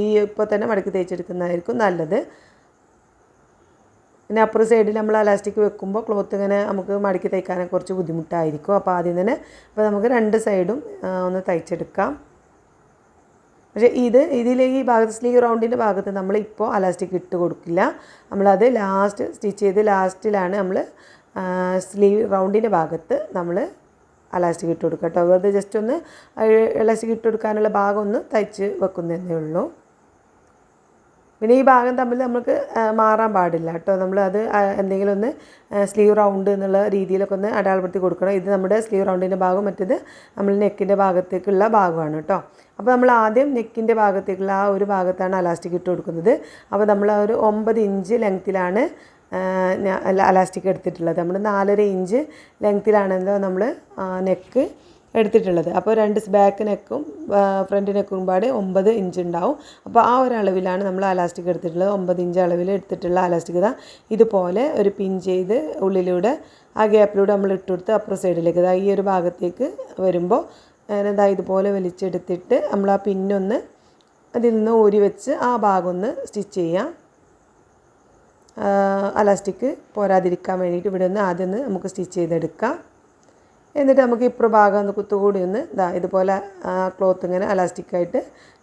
ഈ ഇപ്പോൾ തന്നെ മടക്കി തയ്ച്ചെടുക്കുന്നതായിരിക്കും നല്ലത്. പിന്നെ അപ്പുറം സൈഡിൽ നമ്മൾ അലാസ്റ്റിക് വെക്കുമ്പോൾ ക്ലോത്ത് ഇങ്ങനെ നമുക്ക് മടക്കി തയ്ക്കാനൊക്കെ കുറച്ച് ബുദ്ധിമുട്ടായിരിക്കും. അപ്പോൾ ആദ്യം തന്നെ അപ്പോൾ നമുക്ക് രണ്ട് സൈഡും ഒന്ന് തയ്ച്ചെടുക്കാം. പക്ഷേ ഇത് ഇതിലെ ഈ ഭാഗത്ത് സ്ലീവ് റൗണ്ടിന്റെ ഭാഗത്ത് നമ്മൾ ഇപ്പോൾ അലാസ്റ്റിക് ഇട്ട് കൊടുക്കില്ല. നമ്മളത് ലാസ്റ്റ് സ്റ്റിച്ച് ചെയ്ത് ലാസ്റ്റിലാണ് നമ്മൾ സ്ലീവ് റൗണ്ടിന്റെ ഭാഗത്ത് നമ്മൾ അലാസ്റ്റിക് ഇട്ട് കൊടുക്കുക കേട്ടോ. വെറുതെ ജസ്റ്റ് ഒന്ന് അലാസ്റ്റിക് ഇട്ട് കൊടുക്കാനുള്ള ഭാഗം ഒന്ന് തയ്ച്ച് വെക്കുന്നതേ ഉള്ളൂ. പിന്നെ ഈ ഭാഗം തമ്മിൽ നമുക്ക് മാറാൻ പാടില്ല കേട്ടോ. നമ്മൾ അത് എന്തെങ്കിലും ഒന്ന് സ്ലീവ് റൗണ്ട് എന്നുള്ള രീതിയിലൊക്കെ ഒന്ന് അടയാളപ്പെടുത്തി കൊടുക്കണം. ഇത് നമ്മുടെ സ്ലീവ് റൗണ്ടിന്റെ ഭാഗം മറ്റേത് നമ്മൾ നെക്കിന്റെ ഭാഗത്തേക്കുള്ള ഭാഗമാണ് കേട്ടോ. അപ്പോൾ നമ്മൾ ആദ്യം നെക്കിന്റെ ഭാഗത്തേക്കുള്ള ആ ഒരു ഭാഗത്താണ് അലാസ്റ്റിക് ഇട്ട് കൊടുക്കുന്നത്. അപ്പോൾ നമ്മൾ ഒരു ഒമ്പത് ഇഞ്ച് ലെങ്ത്തിലാണ് അലാസ്റ്റിക് എടുത്തിട്ടുള്ളത്. നമ്മൾ നാലര ഇഞ്ച് ലെങ്ത്തിലാണല്ലോ നമ്മൾ നെക്ക് എടുത്തിട്ടുള്ളത്. അപ്പോൾ രണ്ട് ബാക്ക് നെക്കും ഫ്രണ്ട് നെക്കും പാടെ ഒമ്പത് ഇഞ്ച് ഉണ്ടാവും. അപ്പോൾ ആ ഒരു അളവിലാണ് നമ്മൾ അലാസ്റ്റിക് എടുത്തിട്ടുള്ളത്. ഒമ്പത് ഇഞ്ച് അളവിൽ എടുത്തിട്ടുള്ള അലാസ്റ്റിക് ഇതാ. ഇതുപോലെ ഒരു പിൻ ചെയ്ത് ഉള്ളിലൂടെ ആ ഗ്യാപ്പിലൂടെ നമ്മൾ ഇട്ട് കൊടുത്ത് അപ്പുറ സൈഡിലേക്ക് ഇതാ. ഈ ഒരു ഭാഗത്തേക്ക് വരുമ്പോൾ ഞാനിതാ ഇതുപോലെ വലിച്ചെടുത്തിട്ട് നമ്മൾ ആ പിന്നൊന്ന് അതിൽ നിന്ന് ഊരി വെച്ച് ആ ഭാഗം ഒന്ന് സ്റ്റിച്ച് ചെയ്യാം. അലാസ്റ്റിക് പോരാതിരിക്കാൻ വേണ്ടിയിട്ട് ഇവിടെ ഒന്ന് ആദ്യം നമുക്ക് സ്റ്റിച്ച് ചെയ്തെടുക്കാം. എന്നിട്ട് നമുക്ക് ഇപ്പുറ ഭാഗം ഒന്ന് കുത്തുകൂടി ഒന്ന് ഇതാ ഇതുപോലെ ക്ലോത്ത് ഇങ്ങനെ അലാസ്റ്റിക്കായിട്ട്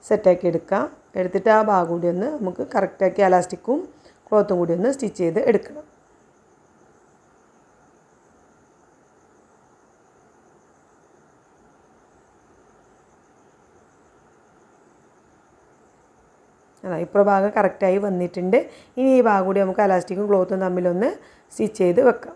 സെറ്റാക്കി എടുക്കാം. എടുത്തിട്ട് ആ ഭാഗം കൂടി ഒന്ന് നമുക്ക് കറക്റ്റാക്കി അലാസ്റ്റിക്കും ക്ലോത്തും കൂടി ഒന്ന് സ്റ്റിച്ച് ചെയ്ത് എടുക്കണം. അതാ ഇപ്പോൾ ഭാഗം കറക്റ്റായി വന്നിട്ടുണ്ട്. ഇനി ഈ ഭാഗം കൂടി നമുക്ക് അലാസ്റ്റിക്കും ക്ലോത്തും തമ്മിലൊന്ന് സ്റ്റിച്ച് ചെയ്ത് വെക്കാം.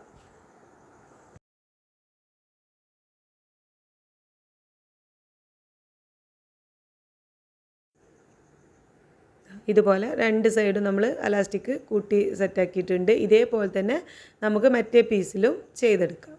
ഇതുപോലെ രണ്ട് സൈഡും നമ്മൾ അലാസ്റ്റിക് കൂട്ടി സെറ്റാക്കിയിട്ടുണ്ട് ഇതേപോലെ തന്നെ നമുക്ക് മറ്റേ പീസിലും ചെയ്തെടുക്കാം.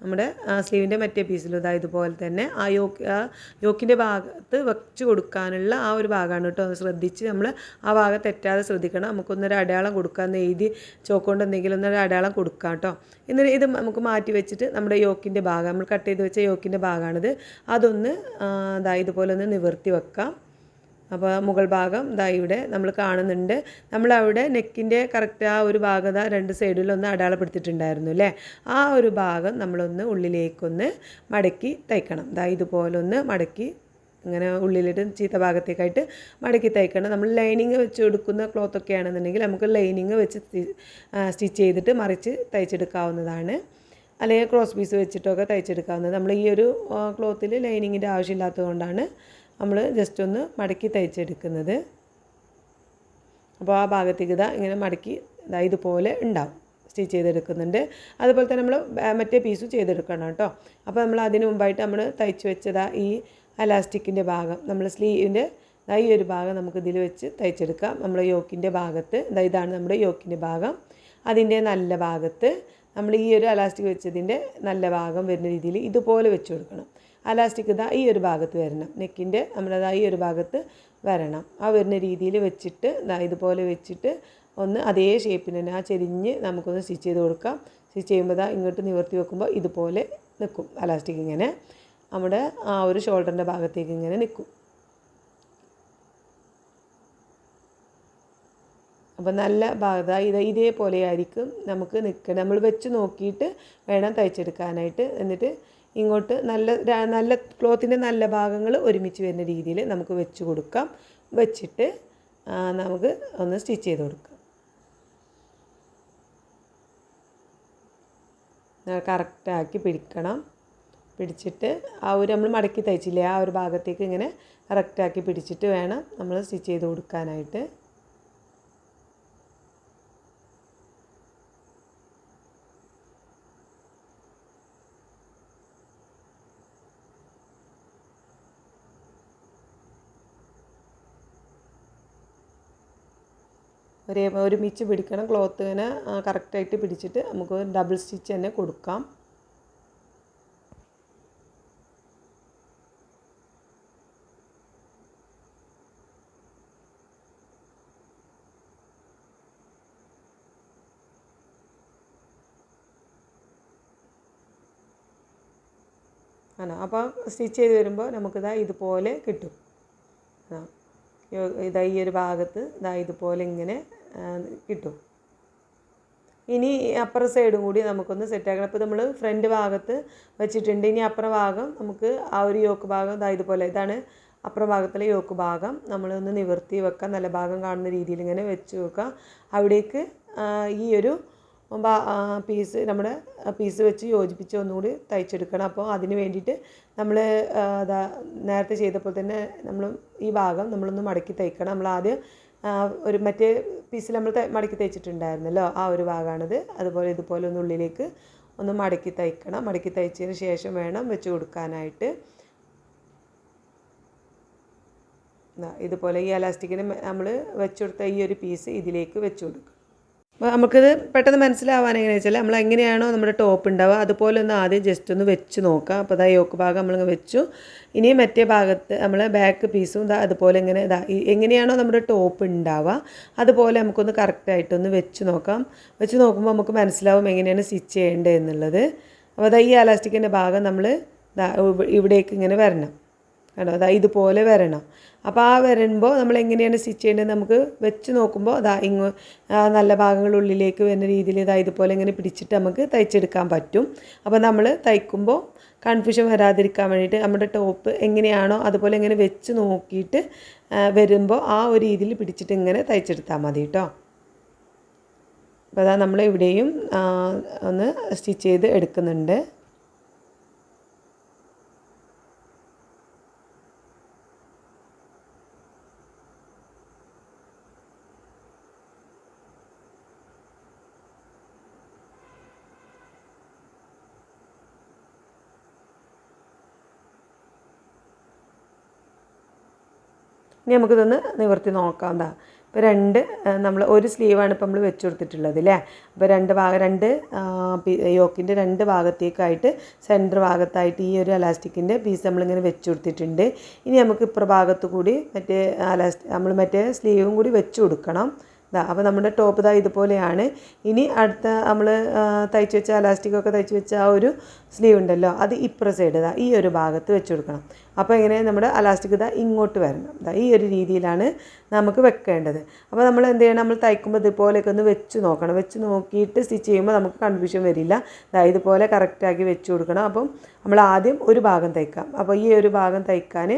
നമ്മുടെ സ്ലീവിന്റെ മറ്റേ പീസിലും ഇതാ ഇതുപോലെ തന്നെ ആ യോക്ക് ആ യോക്കിന്റെ ഭാഗത്ത് വെച്ച് കൊടുക്കാനുള്ള ആ ഒരു ഭാഗമാണ് കേട്ടോ. ശ്രദ്ധിച്ച് നമ്മൾ ആ ഭാഗം തെറ്റാതെ ശ്രദ്ധിക്കണം. നമുക്കൊന്നൊരു അടയാളം കൊടുക്കാമെന്ന് എഴുതി ചോക്കൊണ്ട് എന്തെങ്കിലും ഒന്നൊരു അടയാളം കൊടുക്കാം കേട്ടോ. എന്നിട്ട് ഇത് നമുക്ക് മാറ്റി വെച്ചിട്ട് നമ്മുടെ യോക്കിന്റെ ഭാഗം നമ്മൾ കട്ട് ചെയ്ത് വെച്ച യോക്കിന്റെ ഭാഗമാണിത്. അതൊന്ന് ഇതാ ഇതുപോലെ ഒന്ന് നിവർത്തി വെക്കാം. അപ്പോൾ മുകൾ ഭാഗം ഇതാ ഇവിടെ നമ്മൾ കാണുന്നുണ്ട്. നമ്മളവിടെ നെക്കിന്റെ കറക്റ്റ് ആ ഒരു ഭാഗത രണ്ട് സൈഡിലൊന്ന് അടയാളപ്പെടുത്തിയിട്ടുണ്ടായിരുന്നു അല്ലേ ആ ഒരു ഭാഗം നമ്മളൊന്ന് ഉള്ളിലേക്കൊന്ന് മടക്കി തയ്ക്കണം. ഇതാ ഇതുപോലൊന്ന് മടക്കി ഇങ്ങനെ ഉള്ളിലിട്ട് ചീത്ത ഭാഗത്തേക്കായിട്ട് മടക്കി തയ്ക്കണം. നമ്മൾ ലൈനിങ് വെച്ച് കൊടുക്കുന്ന ക്ലോത്തൊക്കെ ആണെന്നുണ്ടെങ്കിൽ നമുക്ക് ലൈനിങ് വെച്ച് സ്റ്റിച്ച് ചെയ്തിട്ട് മറിച്ച് തയ്ച്ചെടുക്കാവുന്നതാണ്. അല്ലെങ്കിൽ ക്രോസ് പീസ് വെച്ചിട്ടൊക്കെ തയ്ച്ചെടുക്കാവുന്നത്. നമ്മൾ ഈ ഒരു ക്ലോത്തിൽ ലൈനിങ്ങിന്റെ ആവശ്യമില്ലാത്തത് കൊണ്ടാണ് നമ്മൾ ജസ്റ്റ് ഒന്ന് മടക്കി തയ്ച്ചെടുക്കുന്നത്. അപ്പോൾ ആ ഭാഗത്തേക്ക് ഇതാ ഇങ്ങനെ മടക്കി ഇതാ ഇതുപോലെ ഉണ്ടാവും. സ്റ്റിച്ച് ചെയ്തെടുക്കുന്നുണ്ട്. അതുപോലെ തന്നെ നമ്മൾ മറ്റേ പീസും ചെയ്തെടുക്കണം കേട്ടോ. അപ്പോൾ നമ്മൾ അതിന് മുമ്പായിട്ട് നമ്മൾ തയ്ച്ച് വെച്ചതാ ഈ അലാസ്റ്റിക്കിന്റെ ഭാഗം. നമ്മൾ സ്ലീവിന്റെ ഈ ഒരു ഭാഗം നമുക്ക് ഇതിൽ വെച്ച് തയ്ച്ചെടുക്കാം. നമ്മൾ യോക്കിന്റെ ഭാഗത്ത് ഇതാണ് നമ്മുടെ യോക്കിന്റെ ഭാഗം. അതിന്റെ നല്ല ഭാഗത്ത് നമ്മൾ ഈ ഒരു അലാസ്റ്റിക് വെച്ചതിന്റെ നല്ല ഭാഗം വരുന്ന രീതിയിൽ ഇതുപോലെ വെച്ച് കൊടുക്കണം. അലാസ്റ്റിക് ഇതാ ഈ ഒരു ഭാഗത്ത് വരണം. നെക്കിന്റെ നമ്മളതാ ഈ ഒരു ഭാഗത്ത് വരണം. ആ വരുന്ന രീതിയിൽ വെച്ചിട്ട് ഇതാ ഇതുപോലെ വെച്ചിട്ട് ഒന്ന് അതേ ഷേപ്പിന് തന്നെ ആ ചെരിഞ്ഞ് നമുക്കൊന്ന് സ്റ്റിച്ച് ചെയ്ത് കൊടുക്കാം. സ്റ്റിച്ച് ചെയ്യുമ്പോൾ ഇങ്ങോട്ട് നിവർത്തി വെക്കുമ്പോൾ ഇതുപോലെ നിൽക്കും അലാസ്റ്റിക് ഇങ്ങനെ നമ്മുടെ ആ ഒരു ഷോൾഡറിന്റെ ഭാഗത്തേക്ക് ഇങ്ങനെ നിൽക്കും അപ്പോൾ നല്ല ഭാഗത ഇത് ഇതേപോലെ ആയിരിക്കും നമുക്ക് നിൽക്കണം നമ്മൾ വെച്ച് നോക്കിയിട്ട് വേണം തയ്ച്ചെടുക്കാനായിട്ട്. എന്നിട്ട് ഇങ്ങോട്ട് നല്ല നല്ല ക്ലോത്തിന്റെ നല്ല ഭാഗങ്ങൾ ഒരുമിച്ച് വരുന്ന രീതിയിൽ നമുക്ക് വെച്ച് കൊടുക്കാം. വെച്ചിട്ട് നമുക്ക് ഒന്ന് സ്റ്റിച്ച് ചെയ്ത് കൊടുക്കാം. കറക്റ്റാക്കി പിടിക്കണം. പിടിച്ചിട്ട് ആ ഒരു നമ്മൾ മടക്കി തയ്ച്ചില്ലേ ആ ഒരു ഭാഗത്തേക്ക് ഇങ്ങനെ കറക്റ്റാക്കി പിടിച്ചിട്ട് വേണം നമ്മൾ സ്റ്റിച്ച് ചെയ്ത് കൊടുക്കാനായിട്ട്. ഒരേ ഒരുമിച്ച് പിടിക്കണം. ക്ലോത്ത് ഇങ്ങനെ കറക്റ്റായിട്ട് പിടിച്ചിട്ട് നമുക്ക് ഡബിൾ സ്റ്റിച്ച് തന്നെ കൊടുക്കാം. ആണ്. അപ്പോൾ സ്റ്റിച്ച് ചെയ്ത് വരുമ്പോൾ നമുക്കിതാ ഇതുപോലെ കിട്ടും. ഇതാ ഈ ഒരു ഭാഗത്ത് ഇതാ ഇതുപോലെ ഇങ്ങനെ കിട്ടും. ഇനി അപ്പുറ സൈഡും കൂടി നമുക്കൊന്ന് സെറ്റാക്കണം അപ്പോൾ നമ്മൾ ഫ്രണ്ട് ഭാഗത്ത് വെച്ചിട്ടുണ്ട്. ഇനി അപ്പുറ ഭാഗം നമുക്ക് ആ ഒരു യോക്ക് ഭാഗം ഇതാ ഇതുപോലെ ഇതാണ് അപ്പുറ ഭാഗത്തിലെ യോക്ക് ഭാഗം. നമ്മളൊന്ന് നിവർത്തി വെക്കാം. നല്ല ഭാഗം കാണുന്ന രീതിയിൽ ഇങ്ങനെ വെച്ച് വെക്കാം. അവിടേക്ക് ഈ ഒരു പീസ് നമ്മുടെ പീസ് വെച്ച് യോജിപ്പിച്ച് ഒന്നുകൂടി തയ്ച്ചെടുക്കണം. അപ്പോൾ അതിന് വേണ്ടിയിട്ട് നമ്മൾ നേരത്തെ ചെയ്തപ്പോൾ തന്നെ നമ്മൾ ഈ ഭാഗം നമ്മളൊന്ന് മടക്കി തയ്ക്കണം. നമ്മൾ ആദ്യം ഒരു മറ്റേ പീസിൽ നമ്മൾ മടക്കി തയ്ച്ചിട്ടുണ്ടായിരുന്നല്ലോ ആ ഒരു ഭാഗമാണിത് അതുപോലെ ഇതുപോലെ ഒന്ന് ഉള്ളിലേക്ക് ഒന്ന് മടക്കി തയ്ക്കണം. മടക്കി തയ്ച്ചതിന് ശേഷം വേണം വെച്ച് കൊടുക്കാനായിട്ട്. ഇതുപോലെ ഈ അലാസ്റ്റിക്കിന് നമ്മൾ വെച്ച് കൊടുത്ത ഈ ഒരു പീസ് ഇതിലേക്ക് വെച്ച് കൊടുക്കും. അപ്പോൾ നമുക്കിത് പെട്ടെന്ന് മനസ്സിലാവാൻ എങ്ങനെയാണെന്ന് വെച്ചാൽ നമ്മൾ എങ്ങനെയാണോ നമ്മുടെ ടോപ്പ് ഉണ്ടാവുക അതുപോലെ ഒന്ന് ആദ്യം ജസ്റ്റ് ഒന്ന് വെച്ച് നോക്കാം. അപ്പോൾ ഇതാ യോക്ക് ഭാഗം നമ്മളിങ്ങ് വെച്ചു. ഇനി മറ്റേ ഭാഗത്ത് നമ്മൾ ബാക്ക് പീസും ഇതാ അതുപോലെ ഇങ്ങനെ ഇതാ എങ്ങനെയാണോ നമ്മുടെ ടോപ്പ് ഉണ്ടാവുക അതുപോലെ നമുക്കൊന്ന് കറക്റ്റായിട്ടൊന്ന് വെച്ച് നോക്കാം. വെച്ച് നോക്കുമ്പോൾ നമുക്ക് മനസ്സിലാവും എങ്ങനെയാണ് സ്റ്റിച്ച് ചെയ്യേണ്ടത് എന്നുള്ളത്. അപ്പോൾ അതാ ഈ അലാസ്റ്റിക്കിന്റെ ഭാഗം നമ്മൾ ഇവിടേക്ക് ഇങ്ങനെ വരണം. കണ്ടോ? അതാ ഇതുപോലെ വരണം. അപ്പോൾ ആ വരുമ്പോൾ നമ്മൾ എങ്ങനെയാണ് സ്റ്റിച്ച് ചെയ്യേണ്ടത് നമുക്ക് വെച്ച് നോക്കുമ്പോൾ അതാ ഇങ്ങ് നല്ല ഭാഗങ്ങൾ ഉള്ളിലേക്ക് വരുന്ന രീതിയിൽ ഇതാ ഇതുപോലെ ഇങ്ങനെ പിടിച്ചിട്ട് നമുക്ക് തയ്ച്ചെടുക്കാൻ പറ്റും. അപ്പോൾ നമ്മൾ തയ്ക്കുമ്പോൾ കൺഫ്യൂഷൻ വരാതിരിക്കാൻ വേണ്ടിയിട്ട് നമ്മുടെ ടോപ്പ് എങ്ങനെയാണോ അതുപോലെ ഇങ്ങനെ വെച്ച് നോക്കിയിട്ട് വരുമ്പോൾ ആ ഒരു രീതിയിൽ പിടിച്ചിട്ട് ഇങ്ങനെ തയ്ച്ചെടുത്താൽ മതി കേട്ടോ അപ്പോൾ അതാ നമ്മൾ ഇവിടെയും ഒന്ന് സ്റ്റിച്ച് ചെയ്ത് എടുക്കുന്നുണ്ട്. ഇനി നമുക്കിതൊന്ന് നിവർത്തി നോക്കാം എന്താ ഇപ്പോൾ രണ്ട് നമ്മൾ ഒരു സ്ലീവാണ് ഇപ്പോൾ നമ്മൾ വെച്ച് കൊടുത്തിട്ടുള്ളത് അല്ലേ അപ്പോൾ രണ്ട് ഭാഗം രണ്ട് യോക്കിന്റെ രണ്ട് ഭാഗത്തേക്കായിട്ട് സെന്റർ ഭാഗത്തായിട്ട് ഈ ഒരു അലാസ്റ്റിക്കിന്റെ പീസ് നമ്മളിങ്ങനെ വെച്ച് കൊടുത്തിട്ടുണ്ട് ഇനി നമുക്ക് ഇപ്പുറ ഭാഗത്ത് കൂടി മറ്റേ അലാസ്റ്റിക് നമ്മൾ മറ്റേ സ്ലീവും കൂടി വെച്ച് കൊടുക്കണം ഇതാ അപ്പോൾ നമ്മുടെ ടോപ്പ് ഇതാ ഇതുപോലെയാണ്. ഇനി അടുത്ത നമ്മൾ തയ്ച്ച് വെച്ച അലാസ്റ്റിക്കൊക്കെ തയ്ച്ച് വെച്ച ആ ഒരു സ്ലീവ് ഉണ്ടല്ലോ അത് ഇപ്പുറ സൈഡ് ഇതാ ഈ ഒരു ഭാഗത്ത് വെച്ച് കൊടുക്കണം. അപ്പോൾ ഇങ്ങനെ നമ്മുടെ അലാസ്റ്റിക് ഇതാ ഇങ്ങോട്ട് വരണം. ഇതാ ഈ ഒരു രീതിയിലാണ് നമുക്ക് വെക്കേണ്ടത്. അപ്പോൾ നമ്മൾ എന്ത് ചെയ്യണം? നമ്മൾ തയ്ക്കുമ്പോൾ ഇതുപോലെയൊക്കെ ഒന്ന് വെച്ച് നോക്കണം. വെച്ച് നോക്കിയിട്ട് സ്റ്റിച്ച് ചെയ്യുമ്പോൾ നമുക്ക് കൺഫ്യൂഷൻ വരില്ല. ഇതാ ഇതുപോലെ കറക്റ്റാക്കി വെച്ച് കൊടുക്കണം. അപ്പം നമ്മൾ ആദ്യം ഒരു ഭാഗം തയ്ക്കാം. അപ്പോൾ ഈ ഒരു ഭാഗം തയ്ക്കാൻ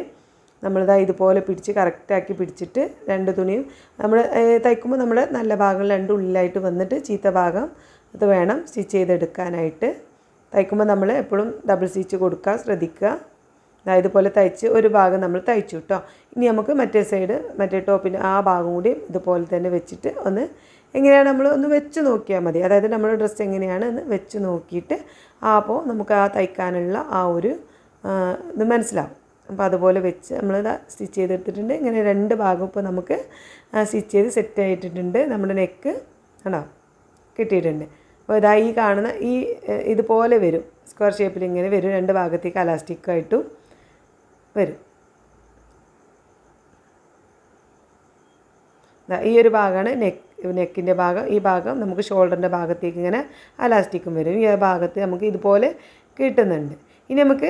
നമ്മളിതാ ഇതുപോലെ പിടിച്ച് കറക്റ്റാക്കി പിടിച്ചിട്ട് രണ്ട് തുണിയും നമ്മൾ തയ്ക്കുമ്പോൾ നമ്മൾ നല്ല ഭാഗം രണ്ട് ഉള്ളിലായിട്ട് വന്നിട്ട് ചീത്ത ഭാഗം അത് വേണം സ്റ്റിച്ച് ചെയ്തെടുക്കാനായിട്ട്. തയ്ക്കുമ്പോൾ നമ്മൾ എപ്പോഴും ഡബിൾ സ്റ്റിച്ച് കൊടുക്കാൻ ശ്രദ്ധിക്കുക ഇതാ ഇതുപോലെ തയ്ച്ച് ഒരു ഭാഗം നമ്മൾ തയ്ച്ചു കേട്ടോ ഇനി നമുക്ക് മറ്റേ സൈഡ് മറ്റേ ടോപ്പിന്റെ ആ ഭാഗം കൂടി ഇതുപോലെ തന്നെ വെച്ചിട്ട് ഒന്ന് എങ്ങനെയാണ് നമ്മൾ ഒന്ന് വെച്ച് നോക്കിയാൽ മതി. അതായത് നമ്മുടെ ഡ്രസ്സ് എങ്ങനെയാണ് എന്ന് വെച്ച് നോക്കിയിട്ട് അപ്പോൾ നമുക്ക് ആ തയ്ക്കാനുള്ള ആ ഒരു ഇത് മനസ്സിലാവും. അപ്പോൾ അതുപോലെ വെച്ച് നമ്മളിത് സ്റ്റിച്ച് ചെയ്തെടുത്തിട്ടുണ്ട്. ഇങ്ങനെ രണ്ട് ഭാഗം ഇപ്പോൾ നമുക്ക് സ്റ്റിച്ച് ചെയ്ത് സെറ്റ് ആയിട്ടിട്ടുണ്ട്. നമ്മുടെ നെക്ക് ആണോ? കിട്ടിയിട്ടുണ്ട്. അപ്പോൾ ഇതാ ഈ കാണുന്ന ഈ ഇതുപോലെ വരും. സ്ക്വയർ ഷേപ്പിൽ ഇങ്ങനെ വരും. രണ്ട് ഭാഗത്തേക്ക് അലാസ്റ്റിക്കായിട്ടും വരും. ഈ ഒരു ഭാഗമാണ് നെക്ക് നെക്കിന്റെ ഭാഗം. ഈ ഭാഗം നമുക്ക് ഷോൾഡറിന്റെ ഭാഗത്തേക്ക് ഇങ്ങനെ അലാസ്റ്റിക്കും വരും. ഈ ഭാഗത്ത് നമുക്ക് ഇതുപോലെ കിട്ടുന്നുണ്ട്. ഇനി നമുക്ക്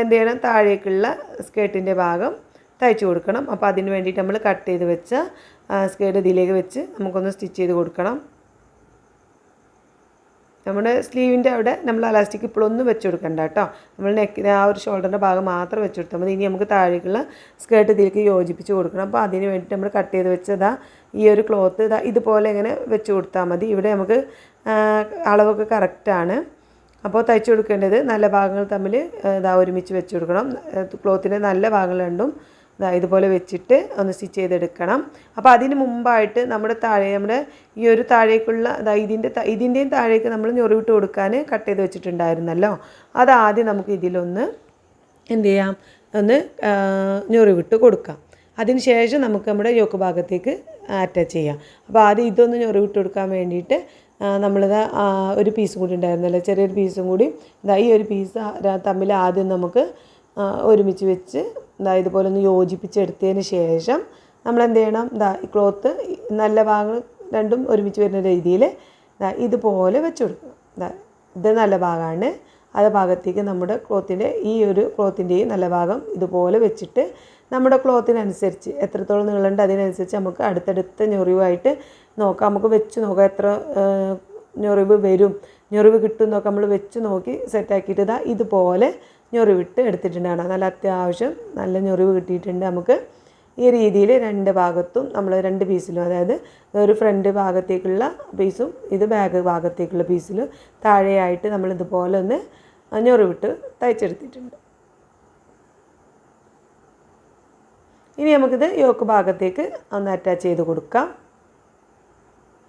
എന്ത് ചെയ്യണം താഴേക്കുള്ള സ്കേർട്ടിന്റെ ഭാഗം തയ്ച്ചു കൊടുക്കണം. അപ്പോൾ അതിന് വേണ്ടിയിട്ട് നമ്മൾ കട്ട് ചെയ്ത് വെച്ച സ്കേർട്ട് ഇതിലേക്ക് വെച്ച് നമുക്കൊന്ന് സ്റ്റിച്ച് ചെയ്ത് കൊടുക്കണം. നമ്മുടെ സ്ലീവിന്റെ അവിടെ നമ്മൾ അലാസ്റ്റിക് ഇപ്പോഴൊന്നും വെച്ച് കൊടുക്കണ്ട കേട്ടോ. നമ്മൾ നെക്കിന് ആ ഒരു ഷോൾഡറിന്റെ ഭാഗം മാത്രം വെച്ച് കൊടുത്താൽ മതി. ഇനി നമുക്ക് താഴേക്കുള്ള സ്കേർട്ട് ഇതിലേക്ക് യോജിപ്പിച്ച് കൊടുക്കണം. അപ്പോൾ അതിന് വേണ്ടിയിട്ട് നമ്മൾ കട്ട് ചെയ്ത് വെച്ചതാ ഈ ഒരു ക്ലോത്ത് ഇതാ ഇതുപോലെ ഇങ്ങനെ വെച്ച് കൊടുത്താൽ മതി. ഇവിടെ നമുക്ക് അളവൊക്കെ കറക്റ്റാണ്. അപ്പോൾ തയ്ച്ചു കൊടുക്കേണ്ടത് നല്ല ഭാഗങ്ങൾ തമ്മിൽ ഇതാ ഒരുമിച്ച് വെച്ച് കൊടുക്കണം. ക്ലോത്തിന്റെ നല്ല ഭാഗങ്ങൾ രണ്ടും ഇതാ ഇതുപോലെ വെച്ചിട്ട് ഒന്ന് സ്റ്റിച്ച് ചെയ്തെടുക്കണം. അപ്പോൾ അതിന് മുമ്പായിട്ട് നമ്മുടെ താഴെ നമ്മുടെ ഈ ഒരു താഴേക്കുള്ള ഇതാ ഇതിന്റെ ഇതിന്റെയും താഴേക്ക് നമ്മൾ ഞൊറിവിട്ട് കൊടുക്കാൻ കട്ട് ചെയ്ത് വെച്ചിട്ടുണ്ടായിരുന്നല്ലോ. അത് ആദ്യം നമുക്ക് ഇതിലൊന്ന് എന്ത് ചെയ്യാം? ഒന്ന് ഞൊറിവിട്ട് കൊടുക്കാം. അതിന് ശേഷം നമുക്ക് നമ്മുടെ യോക്ക് ഭാഗത്തേക്ക് അറ്റാച്ച് ചെയ്യാം. അപ്പോൾ ആദ്യം ഇതൊന്ന് ഞൊറിവിട്ട് കൊടുക്കാൻ വേണ്ടിയിട്ട് നമ്മളിത് ആ, ഒരു പീസ് കൂടി ഉണ്ടായിരുന്നല്ലോ. ചെറിയൊരു പീസും കൂടി. ഇതാ ഈ ഒരു പീസ് തമ്മിൽ ആദ്യം നമുക്ക് ഒരുമിച്ച് വെച്ച് ഇതാ ഇതുപോലെ ഒന്ന് യോജിപ്പിച്ചെടുത്തതിന് ശേഷം നമ്മൾ എന്ത് ചെയ്യണം ഇതാ ഈ ക്ലോത്ത് നല്ല ഭാഗങ്ങൾ രണ്ടും ഒരുമിച്ച് വരുന്ന രീതിയിൽ ഇതുപോലെ വെച്ച് കൊടുക്കണം ദാ ഇത് നല്ല ഭാഗമാണ്. അത് ഭാഗത്തേക്ക് നമ്മുടെ ക്ലോത്തിന്റെ ഈ ഒരു ക്ലോത്തിന്റെയും നല്ല ഭാഗം ഇതുപോലെ വെച്ചിട്ട് നമ്മുടെ ക്ലോത്തിനനുസരിച്ച് എത്രത്തോളം നീളമുണ്ട് അതിനനുസരിച്ച് നമുക്ക് അടുത്തടുത്ത ഞൊറിവായിട്ട് നോക്കാം. നമുക്ക് വെച്ച് നോക്കാം എത്ര ഞൊറിവ് വരും. ഞൊറിവ് കിട്ടും എന്നൊക്കെ നമ്മൾ വെച്ച് നോക്കി സെറ്റാക്കിയിട്ട് ഇതാ ഇതുപോലെ ഞൊറിവിട്ട് എടുത്തിട്ടുണ്ടാണ്. നല്ല അത്യാവശ്യം നല്ല ഞൊറിവ് കിട്ടിയിട്ടുണ്ട് നമുക്ക്. ഈ രീതിയിൽ രണ്ട് ഭാഗത്തും നമ്മൾ രണ്ട് പീസിലും അതായത് ഒരു ഫ്രണ്ട് ഭാഗത്തേക്കുള്ള പീസും ഇത് ബാക്ക് ഭാഗത്തേക്കുള്ള പീസിലും താഴെയായിട്ട് നമ്മൾ ഇതുപോലെ ഒന്ന് ഞൊറിവിട്ട് തയ്ച്ചെടുത്തിട്ടുണ്ട്. ഇനി നമുക്കിത് യോക്ക് ഭാഗത്തേക്ക് ഒന്ന് അറ്റാച്ച് ചെയ്ത് കൊടുക്കാം.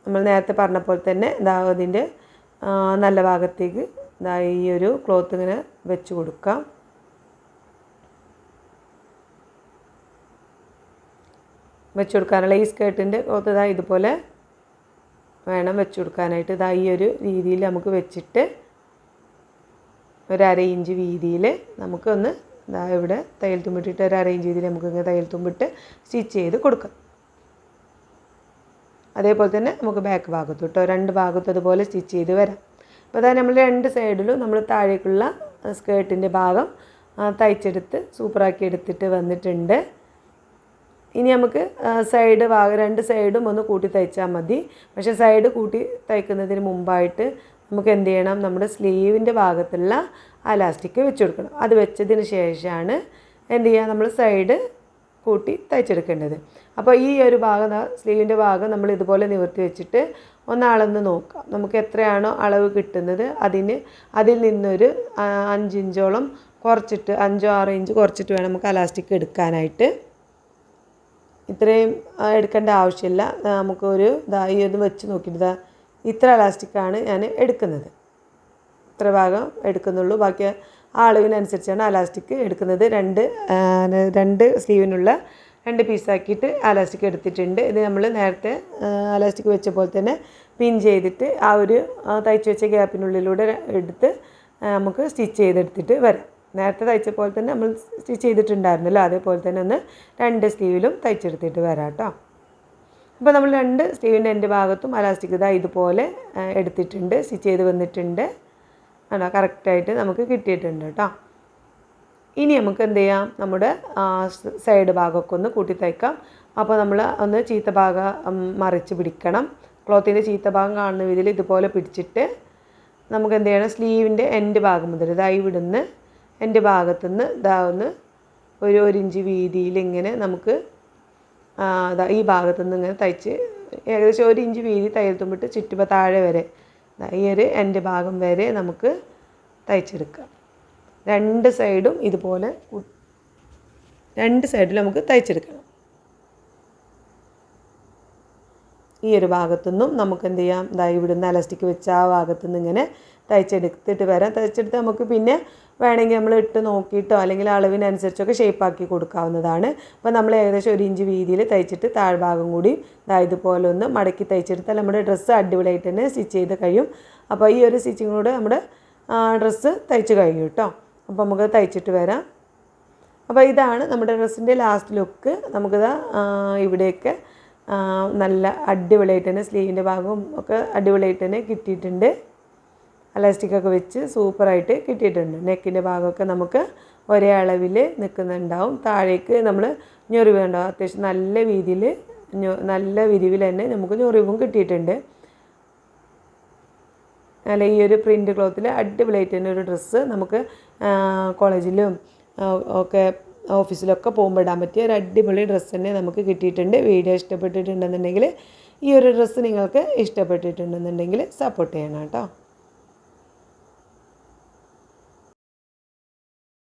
നമ്മൾ നേരത്തെ പറഞ്ഞ പോലെ തന്നെ ഇതാ അതിന്റെ നല്ല ഭാഗത്തേക്ക് ഇതാ ഈ ഒരു ക്ലോത്ത് ഇങ്ങനെ വെച്ച് കൊടുക്കാം. വെച്ച് കൊടുക്കാനുള്ള ഈ സ്കേർട്ടിന്റെ ക്ലോത്ത് ഇതാ ഇതുപോലെ വേണം വെച്ച് കൊടുക്കാനായിട്ട്. ഇതാ ഈ ഒരു രീതിയിൽ നമുക്ക് വെച്ചിട്ട് ഒരു അര ഇഞ്ച് വീതിയിൽ നമുക്കൊന്ന് ഇതാ ഇവിടെ തയ്യൽ തുമ്പിട്ടിട്ട് ഒരു അറേഞ്ച് ചെയ്ത് നമുക്കിങ്ങനെ തയ്യൽ തുമ്പിട്ട് സ്റ്റിച്ച് ചെയ്ത് കൊടുക്കാം. അതേപോലെ തന്നെ നമുക്ക് ബാക്ക് ഭാഗത്തോട്ടോ കേട്ടോ രണ്ട് ഭാഗത്തും അതുപോലെ സ്റ്റിച്ച് ചെയ്ത് വരാം. അപ്പോൾ അതായത് നമ്മൾ രണ്ട് സൈഡിലും നമ്മൾ താഴേക്കുള്ള സ്കേർട്ടിന്റെ ഭാഗം തയ്ച്ചെടുത്ത് സൂപ്പറാക്കി എടുത്തിട്ട് വന്നിട്ടുണ്ട്. ഇനി നമുക്ക് സൈഡ് ഭാഗം രണ്ട് സൈഡും ഒന്ന് കൂട്ടി തയ്ച്ചാൽ മതി. പക്ഷേ സൈഡ് കൂട്ടി തയ്ക്കുന്നതിന് മുമ്പായിട്ട് നമുക്ക് എന്ത് ചെയ്യണം? നമ്മുടെ സ്ലീവിന്റെ ഭാഗത്തുള്ള അലാസ്റ്റിക് വെച്ച് കൊടുക്കണം. അത് വെച്ചതിന് ശേഷമാണ് എന്ത് ചെയ്യുക? നമ്മൾ സൈഡ് കൂട്ടി തയ്ച്ചെടുക്കേണ്ടത്. അപ്പോൾ ഈ ഒരു ഭാഗം സ്ലീവിന്റെ ഭാഗം നമ്മൾ ഇതുപോലെ നിവർത്തി വെച്ചിട്ട് ഒന്ന് അളന്ന് നോക്കാം നമുക്ക് എത്രയാണോ അളവ് കിട്ടുന്നത് അതിന് അതിൽ നിന്നൊരു ആ, അഞ്ചിഞ്ചോളം കുറച്ചിട്ട് അഞ്ചോ ആറോ ഇഞ്ച് കുറച്ചിട്ട് വേണം നമുക്ക് അലാസ്റ്റിക് എടുക്കാനായിട്ട്. ഇത്രയും എടുക്കേണ്ട ആവശ്യമില്ല. ആ, നമുക്കൊരു ഇതാ ഈ ഒന്ന് വെച്ച് നോക്കിയിട്ട് ഇതാ ഇത്ര അലാസ്റ്റിക്കാണ് ഞാൻ എടുക്കുന്നത്. ഇത്ര ഭാഗം എടുക്കുന്നുള്ളൂ. ബാക്കി ആ അളവിനനുസരിച്ചാണ് അലാസ്റ്റിക് എടുക്കുന്നത്. രണ്ട് രണ്ട് സ്ലീവിനുള്ള രണ്ട് പീസാക്കിയിട്ട് അലാസ്റ്റിക് എടുത്തിട്ടുണ്ട്. ഇത് നമ്മൾ നേരത്തെ അലാസ്റ്റിക് വെച്ച പോലെ തന്നെ പിൻ ചെയ്തിട്ട് ആ ഒരു തയ്ച്ച് വെച്ച ഗ്യാപ്പിനുള്ളിലൂടെ എടുത്ത് നമുക്ക് സ്റ്റിച്ച് ചെയ്തെടുത്തിട്ട് വരാം. നേരത്തെ തയ്ച്ച പോലെ തന്നെ നമ്മൾ സ്റ്റിച്ച് ചെയ്തിട്ടുണ്ടായിരുന്നല്ലോ. അതേപോലെ തന്നെ ഒന്ന് രണ്ട് സ്ലീവിലും തയ്ച്ചെടുത്തിട്ട് വരാം കേട്ടോ. അപ്പോൾ നമ്മൾ രണ്ട് സ്ലീവിന്റെ എന്റെ ഭാഗത്തും അലാസ്റ്റിക് ഇതാ ഇതുപോലെ എടുത്തിട്ടുണ്ട് സ്റ്റിച്ച് ചെയ്ത് വന്നിട്ടുണ്ട്. ആണോ? കറക്റ്റായിട്ട് നമുക്ക് കിട്ടിയിട്ടുണ്ട് കേട്ടോ ഇനി നമുക്ക് എന്ത് ചെയ്യാം? നമ്മുടെ സൈഡ് ഭാഗമൊക്കെ ഒന്ന് കൂട്ടി തയ്ക്കാം. അപ്പോൾ നമ്മൾ ഒന്ന് ചീത്ത ഭാഗം മറിച്ച് പിടിക്കണം. ക്ലോത്തിന്റെ ചീത്ത ഭാഗം കാണുന്ന രീതിയിൽ ഇതുപോലെ പിടിച്ചിട്ട് നമുക്ക് എന്ത് ചെയ്യണം? സ്ലീവിന്റെ എൻഡ് ഭാഗം മുതൽ ഇതായി ഇവിടുന്ന് എന്റെ ഭാഗത്തുനിന്ന് ഇതാ ഒന്ന് ഒരു ഒരു ഇഞ്ച് വീതിയിൽ ഇങ്ങനെ നമുക്ക് ഈ ഭാഗത്തു നിന്ന് ഇങ്ങനെ തയ്ച്ച് ഏകദേശം ഒരു ഇഞ്ച് വീതി തയ്യൽ തുമ്പിട്ട് ചുറ്റുമ്പോൾ താഴെ വരെ ഈ ഒരു എന്റെ ഭാഗം വരെ നമുക്ക് തയ്ച്ചെടുക്കാം. രണ്ട് സൈഡും ഇതുപോലെ രണ്ട് സൈഡിൽ നമുക്ക് തയ്ച്ചെടുക്കണം. ഈ ഒരു ഭാഗത്തുനിന്നും നമുക്ക് എന്ത് ചെയ്യാം? ദാ ഇവിടുന്ന് അലസ്റ്റിക് വെച്ച് ആ ഭാഗത്തു ഭാഗത്തുനിന്ന് ഇങ്ങനെ തയ്ച്ചെടുത്തിട്ട് വരാം. തയ്ച്ചെടുത്ത് നമുക്ക് പിന്നെ വേണമെങ്കിൽ നമ്മൾ ഇട്ട് നോക്കിയിട്ടോ അല്ലെങ്കിൽ അളവിനനുസരിച്ചൊക്കെ ഷേപ്പാക്കി കൊടുക്കാവുന്നതാണ്. അപ്പോൾ നമ്മൾ ഏകദേശം ഒരു ഇഞ്ച് വീതിയിൽ തയ്ച്ചിട്ട് താഴ്ഭാഗം കൂടി ഇതുപോലെ ഒന്ന് മടക്കി തയ്ച്ചെടുത്താൽ നമ്മുടെ ഡ്രസ്സ് അടിപൊളിയായിട്ട് തന്നെ സ്റ്റിച്ച് ചെയ്ത് കഴിയും. അപ്പോൾ ഈ ഒരു സ്റ്റിച്ചിങ്ങിലൂടെ നമ്മുടെ ഡ്രസ്സ് തയ്ച്ച് കഴിയും കേട്ടോ. അപ്പോൾ നമുക്ക് തയ്ച്ചിട്ട് വരാം. അപ്പോൾ ഇതാണ് നമ്മുടെ ഡ്രസ്സിന്റെ ലാസ്റ്റ് ലുക്ക് നമുക്കിത് ഇവിടെയൊക്കെ നല്ല അടിപൊളിയായിട്ട് തന്നെ സ്ലീവിന്റെ ഭാഗവും ഒക്കെ അടിപൊളിയായിട്ട് തന്നെ കിട്ടിയിട്ടുണ്ട്. അലാസ്റ്റിക്കൊക്കെ വെച്ച് സൂപ്പറായിട്ട് കിട്ടിയിട്ടുണ്ട്. നെക്കിന്റെ ഭാഗമൊക്കെ നമുക്ക് ഒരേ അളവിൽ നിൽക്കുന്നുണ്ടാവും. താഴേക്ക് നമ്മൾ ഞൊറിവ് ഉണ്ടാവും അത്യാവശ്യം നല്ല രീതിയിൽ നല്ല വിരിവിൽ തന്നെ നമുക്ക് ഞൊറിവും കിട്ടിയിട്ടുണ്ട്. അല്ല ഈ ഒരു പ്രിന്റ് ക്ലോത്തിൽ അടിപൊളിയായിട്ട് തന്നെ ഒരു ഡ്രസ്സ് നമുക്ക് കോളേജിലും ഒക്കെ ഓഫീസിലൊക്കെ പോകുമ്പോൾ ഇടാൻ പറ്റിയ ഒരു അടിപൊളി ഡ്രസ്സ് തന്നെ നമുക്ക് കിട്ടിയിട്ടുണ്ട്. വീഡിയോ ഇഷ്ടപ്പെട്ടിട്ടുണ്ടെന്നുണ്ടെങ്കിൽ ഈ ഒരു ഡ്രസ്സ് നിങ്ങൾക്ക് ഇഷ്ടപ്പെട്ടിട്ടുണ്ടെന്നുണ്ടെങ്കിൽ സപ്പോർട്ട് ചെയ്യണം കേട്ടോ.